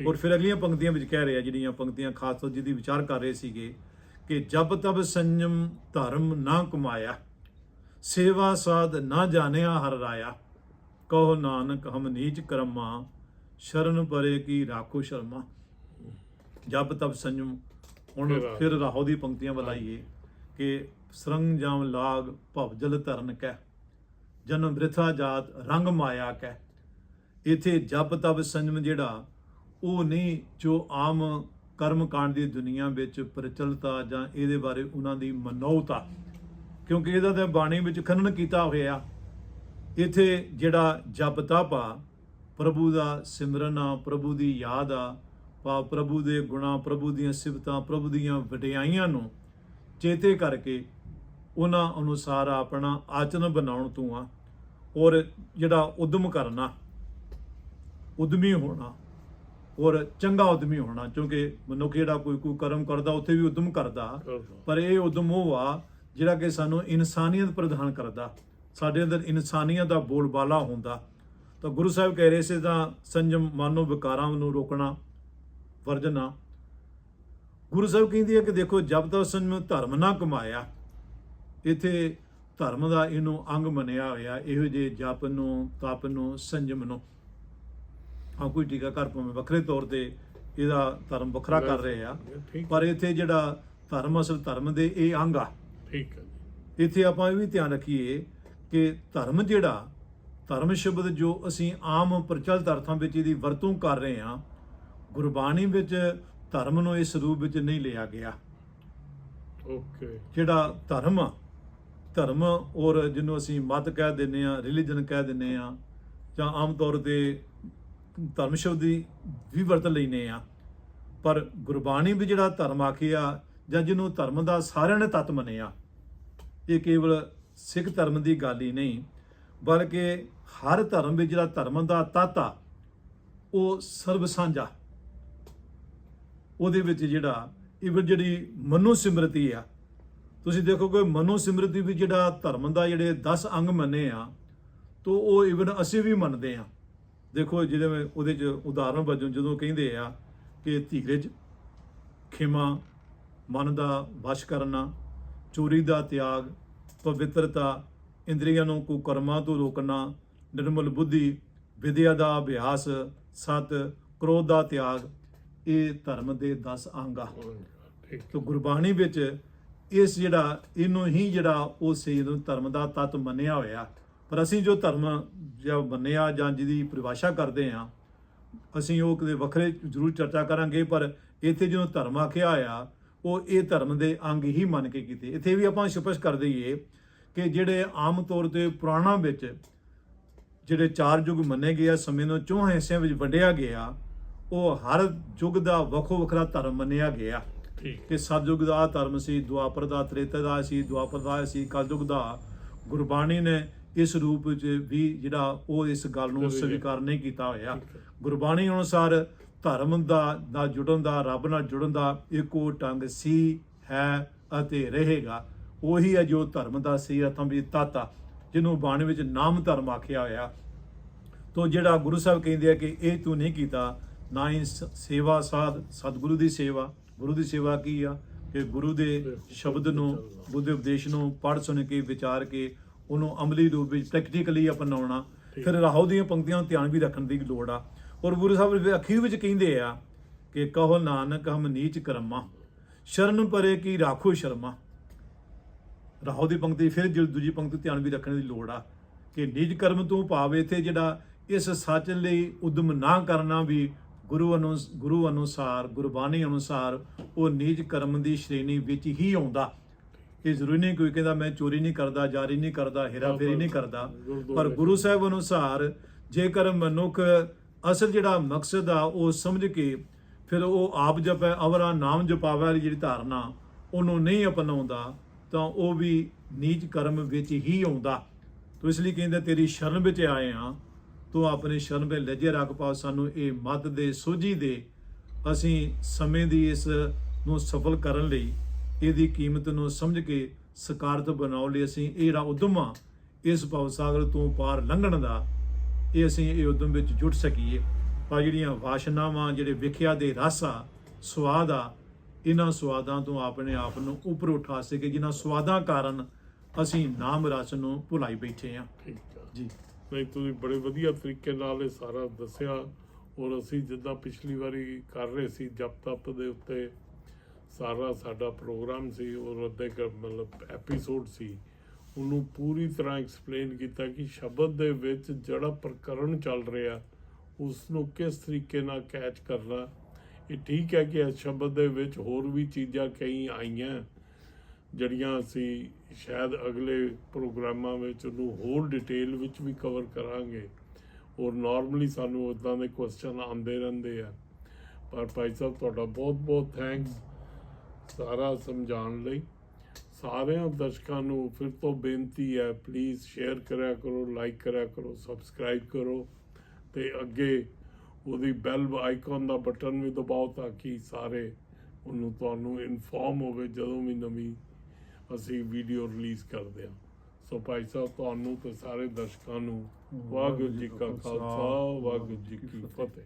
ਔਰ ਫਿਰ ਅਗਲੀਆਂ ਪੰਕਤੀਆਂ ਵਿੱਚ ਕਹਿ ਰਿਹਾ ਜਿਹੜੀਆਂ ਪੰਕਤੀਆਂ ਖਾਸ ਤੌਰ ਜਿਹਦੀ ਵਿਚਾਰ ਕਰ ਰਹੇ ਸੀਗੇ ਕਿ ਜਬ ਤਬ ਸੰਜਮ ਧਰਮ ਨਾ ਕਮਾਇਆ ਸੇਵਾ ਸਾਧ ਨਾ ਜਾਣਿਆ ਹਰ ਰਾਇਆ। ਕਹੋ ਨਾਨਕ ਹਮ ਨੀਚ ਕਰਮਾ ਸ਼ਰਨ ਪਰੇ ਕੀ ਰਾਖੋ ਸ਼ਰਮਾ। ਜਬ ਤਬ ਸੰਜਮ ਹੁਣ ਫਿਰ ਰਾਹੋ। ਦੀ ਪੰਕਤੀਆਂ ਬੁਲਾਈਏ ਕਿ ਸਰੰਗ ਜਾਮ ਲਾਗ ਭਵ ਜਲ ਧਰਨ ਕੈ ਜਨਮ ਬ੍ਰਿਥਾ ਜਾਤ ਰੰਗ ਮਾਇਆ ਕੈ। ਇਥੇ ਜਪ ਤਪ ਸੰਜਮ ਜਿਹੜਾ ਉਹ ਨਹੀਂ ਜੋ ਆਮ ਕਰਮ ਕਾਂਡ ਦੀ ਦੁਨੀਆ ਵਿੱਚ ਪ੍ਰਚਲਿਤਾ ਜਾਂ ਇਹਦੇ ਬਾਰੇ ਉਹਨਾਂ ਦੀ ਮਨੌਤਾ। ਕਿਉਂਕਿ ਇਹਦਾ ਤਾਂ ਬਾਣੀ ਵਿੱਚ ਖਨਨ ਕੀਤਾ ਹੋਇਆ। ਇੱਥੇ ਜਿਹੜਾ ਜਪ ਤਪ ਆ, ਪ੍ਰਭੂ ਦਾ ਸਿਮਰਨ ਆ, ਪ੍ਰਭੂ ਦੀ ਯਾਦ ਆ ਪਾ ਪ੍ਰਭੂ ਦੇ ਗੁਣਾ, ਪ੍ਰਭੂ ਦੀਆਂ ਸਿਫਤਾਂ, ਪ੍ਰਭੂ ਦੀਆਂ ਵਡਿਆਈਆਂ ਨੂੰ ਚੇਤੇ ਕਰਕੇ ਉਹਨਾਂ ਅਨੁਸਾਰ ਆਪਣਾ ਆਚਰਨ ਬਣਾਉਣ ਤੋਂ ਆ ਔਰ ਜਿਹੜਾ ਉਦਮ ਕਰਨਾ, ਉਦਮੀ ਹੋਣਾ। ਔਰ ਚੰਗਾ ਉਦਮੀ ਹੋਣਾ ਕਿਉਂਕਿ ਮਨੁੱਖ ਜਿਹੜਾ ਕੋਈ ਕੋਈ ਕਰਮ ਕਰਦਾ ਉੱਥੇ ਵੀ ਉਦਮ ਕਰਦਾ। ਪਰ ਇਹ ਉਦਮ ਉਹ ਆ ਜਿਹੜਾ ਕਿ ਸਾਨੂੰ ਇਨਸਾਨੀਅਤ ਪ੍ਰਦਾਨ ਕਰਦਾ। ਸਾਡੇ ਅੰਦਰ ਇਨਸਾਨੀਅਤ ਦਾ ਬੋਲਬਾਲਾ ਹੁੰਦਾ। ਤਾਂ ਗੁਰੂ ਸਾਹਿਬ ਕਹਿ ਰਹੇ ਸੀ ਤਾਂ ਸੰਜਮ ਮਾਨੋ ਵਿਕਾਰਾਂ ਨੂੰ ਰੋਕਣਾ ਵਰਜਨਾ ਗੁਰੂ ਸਾਹਿਬ ਕਹਿੰਦੀ ਹੈ ਕਿ ਦੇਖੋ ਜਬ ਤੱਕ ਸੰਜਮ ਧਰਮ ਨਾ ਕਮਾਇਆ ਇਥੇ ਧਰਮ ਦਾ ਇਹਨੂੰ ਅੰਗ ਮੰਨਿਆ ਹੋਇਆ ਇਹੋ ਜਿਹੇ ਜਪ ਨੂੰ ਤਪ ਨੂੰ ਸੰਜਮ ਨੂੰ। ਹਾਂ ਕੋਈ ਟੀਕਾਕਾਰ ਭਾਵੇਂ ਵੱਖਰੇ ਤੌਰ ਤੇ ਇਹਦਾ ਧਰਮ ਵੱਖਰਾ ਕਰ ਰਹੇ ਆ। ਠੀਕ। ਪਰ ਇੱਥੇ ਜਿਹੜਾ ਧਰਮ ਅਸਲ ਧਰਮ ਦੇ ਇਹ ਅੰਗ ਆ। ਠੀਕ ਹੈ ਜੀ। ਇੱਥੇ ਆਪਾਂ ਇਹ ਵੀ ਧਿਆਨ ਰੱਖੀਏ ਕਿ ਧਰਮ ਜਿਹੜਾ ਧਰਮ ਸ਼ਬਦ ਜੋ ਅਸੀਂ ਆਮ ਪ੍ਰਚਲਿਤ ਅਰਥਾਂ ਵਿੱਚ ਇਹਦੀ ਵਰਤੋਂ ਕਰ ਰਹੇ ਹਾਂ ਗੁਰਬਾਣੀ ਵਿੱਚ ਧਰਮ ਨੂੰ ਇਸ ਰੂਪ ਵਿੱਚ ਨਹੀਂ ਲਿਆ ਗਿਆ। ਓਕੇ ਜਿਹੜਾ ਧਰਮ ਆ ਧਰਮ ਔਰ ਜਿਹਨੂੰ ਅਸੀਂ ਮਤ ਕਹਿ ਦਿੰਨੇ ਆ ਰਿਲੀਜਨ ਕਹਿ ਦਿੰਨੇ ਆ ਜਾਂ ਆਮ ਤੌਰ ਤੇ ਧਰਮ ਸ਼ਬਦ ਦੀ ਵੀ ਵਰਤ ਲੈਨੇ ਆ। ਪਰ ਗੁਰਬਾਣੀ ਵੀ ਜਿਹੜਾ ਧਰਮ ਆਖਿਆ ਜਾਂ ਜਿਹਨੂੰ ਧਰਮ ਦਾ ਸਾਰਿਆਂ ਨੇ ਤੱਤ ਮੰਨਿਆ, ਇਹ ਕੇਵਲ ਸਿੱਖ ਧਰਮ ਦੀ ਗੱਲ ਹੀ ਨਹੀਂ, ਬਲਕਿ ਹਰ ਧਰਮ ਵਿੱਚ ਜਿਹੜਾ ਧਰਮ ਦਾ ਤੱਤ ਆ, ਉਹ ਸਰਬ ਸਾਂਝਾ ਉਹਦੇ ਵਿੱਚ ਜਿਹੜਾ ਇਵਨ ਜਿਹੜੀ ਮਨੋ ਸਿਮਰਤੀ ਆ, ਤੁਸੀਂ ਦੇਖੋਗੇ ਮਨੋ ਸਿਮਰਤੀ ਵੀ ਜਿਹੜਾ ਧਰਮ ਦਾ ਜਿਹੜੇ 10 ਅੰਗ ਮੰਨੇ ਆ, ਤੋ ਉਹ ਇਵਨ ਅਸੀਂ ਵੀ ਮੰਨਦੇ ਆ। ਦੇਖੋ ਜਿਵੇਂ ਉਹਦੇ ਚ ਉਦਾਹਰਣ ਵਜੋਂ ਜਦੋਂ ਕਹਿੰਦੇ ਆ ਕਿ ਧੀਰਜ, ਖਿਮਾ, ਮਨ ਦਾ ਵਸ਼ ਕਰਨਾ, ਚੋਰੀ ਦਾ ਤਿਆਗ, ਪਵਿੱਤਰਤਾ, ਇੰਦਰੀਆਂ ਨੂੰ ਕੁਕਰਮਾਂ ਤੋਂ ਰੋਕਣਾ, ਨਿਰਮਲ ਬੁੱਧੀ, ਵਿਦਿਆ ਦਾ ਅਭਿਆਸ, ਸਤ, ਕ੍ਰੋਧ ਦਾ ਤਿਆਗ, ਇਹ ਧਰਮ ਦੇ 10 ਅੰਗ ਆ। ਤੋ ਗੁਰਬਾਣੀ ਵਿੱਚ ਇਸ ਜਿਹੜਾ, ਇਹਨੂੰ ਹੀ ਜਿਹੜਾ ਉਹ ਸੇ ਧਰਮ ਦਾ ਤੱਤ ਮੰਨਿਆ ਹੋਇਆ। ਪਰ ਅਸੀਂ ਜੋ ਧਰਮ ਜਾਂ ਮੰਨਿਆ ਜਾਂ ਜਿਹਦੀ ਪਰਿਭਾਸ਼ਾ ਕਰਦੇ ਆ ਅਸੀਂ ਉਹ ਕਦੇ ਵੱਖਰੇ ਜ਼ਰੂਰ ਚਰਚਾ ਕਰਾਂਗੇ ਪਰ ਇੱਥੇ ਜਦੋਂ ਧਰਮ ਆਖਿਆ ਆ ਉਹ ਇਹ ਧਰਮ ਦੇ ਅੰਗ ਹੀ ਮੰਨ ਕੇ ਕੀਤੇ। ਇੱਥੇ ਵੀ ਆਪਾਂ ਸਪਸ਼ਟ ਕਰ ਦਈਏ ਕਿ ਜਿਹੜੇ ਆਮ ਤੌਰ ਤੇ ਪੁਰਾਣਾ ਵਿੱਚ ਜਿਹੜੇ ਚਾਰ ਯੁੱਗ ਮੰਨੇ ਗਏ ਆ ਸਮੇਂ ਨੂੰ ਚੌਹਾਂ ਹਿੱਸਿਆਂ ਵਿੱਚ ਵੰਡਿਆ ਗਿਆ ਉਹ ਹਰ ਯੁੱਗ ਦਾ ਵੱਖੋ ਵੱਖਰਾ ਧਰਮ ਮੰਨਿਆ ਗਿਆ। ਠੀਕ। ਕਿ ਸਤਯੁਗ ਦਾ ਧਰਮ ਸੀ ਦੁਆਪਰ ਦਾ ਤ੍ਰੇਤਾ ਦਾ ਸੀ ਦੁਆਪਰ ਦਾ ਸੀ ਕਲਯੁਗ ਦਾ। ਗੁਰਬਾਣੀ ਨੇ ਇਸ ਰੂਪ ਵਿੱਚ ਵੀ ਜਿਹੜਾ ਉਹ ਇਸ ਗੱਲ ਨੂੰ। ਸਵੀਕਾਰ ਨਹੀਂ ਕੀਤਾ ਹੋਇਆ। ਗੁਰਬਾਣੀ ਅਨੁਸਾਰ ਧਰਮ ਦਾ ਨਾਲ ਜੁੜਨ ਦਾ ਰੱਬ ਨਾਲ ਜੁੜਨ ਦਾ ਇੱਕੋ ਢੰਗ ਸੀ ਹੈ ਅਤੇ ਰਹੇਗਾ। ਉਹੀ ਹੈ ਜੋ ਧਰਮ ਦਾ ਸੀ ਅਰਥਾਂ ਵੀ ਤਾਤਾ ਜਿਹਨੂੰ ਬਾਣੀ ਵਿੱਚ ਨਾਮ ਧਰਮ ਆਖਿਆ ਹੋਇਆ। ਤੋ ਜਿਹੜਾ ਗੁਰੂ ਸਾਹਿਬ ਕਹਿੰਦੇ ਆ ਕਿ ਇਹ ਤੂੰ ਨਹੀਂ ਕੀਤਾ ਨਾ ਹੀ ਸੇਵਾ ਸਾਧ ਸਤਿਗੁਰੂ ਦੀ ਸੇਵਾ। ਗੁਰੂ ਦੀ ਸੇਵਾ ਕੀ ਆ? ਕਿ ਗੁਰੂ ਦੇ ਸ਼ਬਦ ਨੂੰ ਬੁੱਧ ਉਪਦੇਸ਼ ਨੂੰ ਪੜ੍ਹ ਸੁਣ ਕੇ ਵਿਚਾਰ ਕੇ ਉਹਨੂੰ ਅਮਲੀ ਰੂਪ ਵਿੱਚ ਪ੍ਰੈਕਟੀਕਲੀ ਅਪਣਾਉਣਾ ਫਿਰ ਰਾਹੋ ਦੀਆਂ ਪੰਕਤੀਆਂ ਨੂੰ ਧਿਆਨ ਵੀ ਰੱਖਣ ਦੀ ਲੋੜ ਆ। ਔਰ ਗੁਰੂ ਸਾਹਿਬ ਅਖੀਰ ਵਿੱਚ ਕਹਿੰਦੇ ਆ ਕਿ ਕਹੋ ਨਾਨਕ ਹਮ ਨੀਚ ਕਰਮਾ। ਸ਼ਰਨ ਪਰੇ ਕੀ ਰਾਖੋ ਸ਼ਰਮਾ। ਰਾਹੋ ਦੀ ਪੰਕਤੀ ਫਿਰ ਜਿਹੜੀ ਦੂਜੀ ਪੰਕਤੀ ਧਿਆਨ ਵੀ ਰੱਖਣ ਦੀ ਲੋੜ ਆ ਕਿ ਨਿਜ ਕਰਮ ਤੋਂ ਭਾਵ ਇੱਥੇ ਜਿਹੜਾ ਇਸ ਸੱਚ ਲਈ ਉਦਮ ਨਾ ਕਰਨਾ ਵੀ ਗੁਰੂ ਅਨੁ ਗੁਰੂ ਅਨੁਸਾਰ ਗੁਰਬਾਣੀ ਅਨੁਸਾਰ ਉਹ ਨਿਜ ਕਰਮ ਦੀ ਸ਼੍ਰੇਣੀ ਵਿੱਚ ਹੀ ਆਉਂਦਾ। ਇਹ ਜ਼ਰੂਰੀ ਨਹੀਂ ਕੋਈ ਕਹਿੰਦਾ ਮੈਂ ਚੋਰੀ ਨਹੀਂ ਕਰਦਾ ਜਾਰੀ ਨਹੀਂ ਕਰਦਾ ਹੇਰਾਫੇਰੀ ਨਹੀਂ ਕਰਦਾ। ਪਰ ਗੁਰੂ ਸਾਹਿਬ ਅਨੁਸਾਰ ਜੇਕਰ ਮਨੁੱਖ ਅਸਲ ਜਿਹੜਾ ਮਕਸਦ ਆ ਉਹ ਸਮਝ ਕੇ ਫਿਰ ਉਹ ਆਪ ਜਪੈ ਅਵਰਾ ਨਾਮ ਜਪਾਵੇ ਵਾਲੀ ਜਿਹੜੀ ਧਾਰਨਾ ਉਹਨੂੰ ਨਹੀਂ ਅਪਣਾਉਂਦਾ ਤਾਂ ਉਹ ਵੀ ਨੀਚ ਕਰਮ ਵਿੱਚ ਹੀ ਆਉਂਦਾ। ਤੋ ਇਸ ਲਈ ਕਹਿੰਦੇ ਤੇਰੀ ਸ਼ਰਨ ਵਿੱਚ ਆਏ ਆ ਤੂੰ ਆਪਣੇ ਸ਼ਰਨ ਵਿੱਚ ਲੱਜੇ ਰੱਖ ਪਾ ਸਾਨੂੰ ਇਹ ਮੱਤ ਦੇ ਸੋਝੀ ਦੇ ਅਸੀਂ ਸਮੇਂ ਦੀ ਇਸ ਨੂੰ ਸਫਲ ਕਰਨ ਲਈ ਇਹਦੀ ਕੀਮਤ ਨੂੰ ਸਮਝ ਕੇ ਸਕਾਰਤ ਬਣਾਉਣ ਲਈ ਅਸੀਂ ਇਹ ਜਿਹੜਾ ਉਦਮ ਆ ਇਸ ਭਵ ਸਾਗਰ ਤੋਂ ਪਾਰ ਲੰਘਣ ਦਾ ਇਹ ਅਸੀਂ ਇਹ ਉਦਮ ਵਿੱਚ ਜੁਟ ਸਕੀਏ। ਪਰ ਜਿਹੜੀਆਂ ਵਾਸ਼ਨਾਵਾਂ ਜਿਹੜੇ ਵਿਖਿਆ ਦੇ ਰਸ ਆ ਸਵਾਦ ਆ ਇਹਨਾਂ ਸਵਾਦਾਂ ਤੋਂ ਆਪਣੇ ਆਪ ਨੂੰ ਉੱਪਰ ਉਠਾ ਸਕੇ ਜਿਨ੍ਹਾਂ ਸਵਾਦਾਂ ਕਾਰਨ ਅਸੀਂ ਨਾਮ ਰਸ ਨੂੰ ਭੁਲਾਈ ਬੈਠੇ ਆ। ਜੀ। ਨਹੀਂ ਤੁਸੀਂ ਬੜੇ ਵਧੀਆ ਤਰੀਕੇ ਨਾਲ ਇਹ ਸਾਰਾ ਦੱਸਿਆ। ਔਰ ਅਸੀਂ ਜਿੱਦਾਂ ਪਿਛਲੀ ਵਾਰੀ ਕਰ ਰਹੇ ਸੀ ਜਪ ਤਪ ਦੇ ਉੱਤੇ ਸਾਰਾ ਸਾਡਾ ਪ੍ਰੋਗਰਾਮ ਸੀ, ਔਰ ਉਹਦੇ ਕ- ਮਤਲਬ ਐਪੀਸੋਡ ਸੀ। ਉਹਨੂੰ ਪੂਰੀ ਤਰ੍ਹਾਂ ਐਕਸਪਲੇਨ ਕੀਤਾ ਕਿ ਸ਼ਬਦ ਦੇ ਵਿੱਚ ਜਿਹੜਾ ਪ੍ਰਕਰਨ ਚੱਲ ਰਿਹਾ ਉਸ ਨੂੰ ਕਿਸ ਤਰੀਕੇ ਨਾਲ ਕੈਚ ਕਰਨਾ। ਇਹ ਠੀਕ ਹੈ ਕਿ ਇਸ ਸ਼ਬਦ ਦੇ ਵਿੱਚ ਹੋਰ ਵੀ ਚੀਜ਼ਾਂ ਕਈ ਆਈਆਂ, ਜਿਹੜੀਆਂ ਅਸੀਂ ਸ਼ਾਇਦ ਅਗਲੇ ਪ੍ਰੋਗਰਾਮਾਂ ਵਿੱਚ ਉਹਨੂੰ ਹੋਰ ਡਿਟੇਲ ਵਿੱਚ ਵੀ ਕਵਰ ਕਰਾਂਗੇ। ਔਰ ਨਾਰਮਲੀ ਸਾਨੂੰ ਉਦਾਂ ਦੇ ਕੁਐਸਚਨ ਆਉਂਦੇ ਰਹਿੰਦੇ ਆ। ਪਰ ਭਾਈ ਸਾਹਿਬ, ਤੁਹਾਡਾ ਬਹੁਤ ਬਹੁਤ ਥੈਂਕਸ ਸਾਰਾ ਸਮਝਾਉਣ ਲਈ। ਸਾਰਿਆਂ ਦਰਸ਼ਕਾਂ ਨੂੰ ਫਿਰ ਤੋਂ ਬੇਨਤੀ ਹੈ ਪਲੀਜ਼ ਸ਼ੇਅਰ ਕਰਿਆ ਕਰੋ ਲਾਈਕ ਕਰਿਆ ਕਰੋ ਸਬਸਕ੍ਰਾਈਬ ਕਰੋ ਤੇ ਅੱਗੇ ਉਹਦੀ ਬੈਲ ਆਈਕਨ ਦਾ ਬਟਨ ਵੀ ਦਬਾਓ ਤਾਂ ਕਿ ਸਾਰੇ ਉਹਨੂੰ ਤੁਹਾਨੂੰ ਇਨਫੋਰਮ ਹੋਵੇ ਜਦੋਂ ਵੀ ਨਵੀਂ ਅਸੀਂ ਵੀਡੀਓ ਰਿਲੀਜ਼ ਕਰਦੇ ਹਾਂ। ਸੋ ਭਾਈ ਸਾਹਿਬ ਤੁਹਾਨੂੰ ਤੇ ਸਾਰੇ ਦਰਸ਼ਕਾਂ ਨੂੰ ਵਾਹਿਗੁਰੂ ਜੀ ਕਾ ਖਾਲਸਾ ਵਾਹਿਗੁਰੂ ਜੀ ਕੀ ਫਤਿਹ।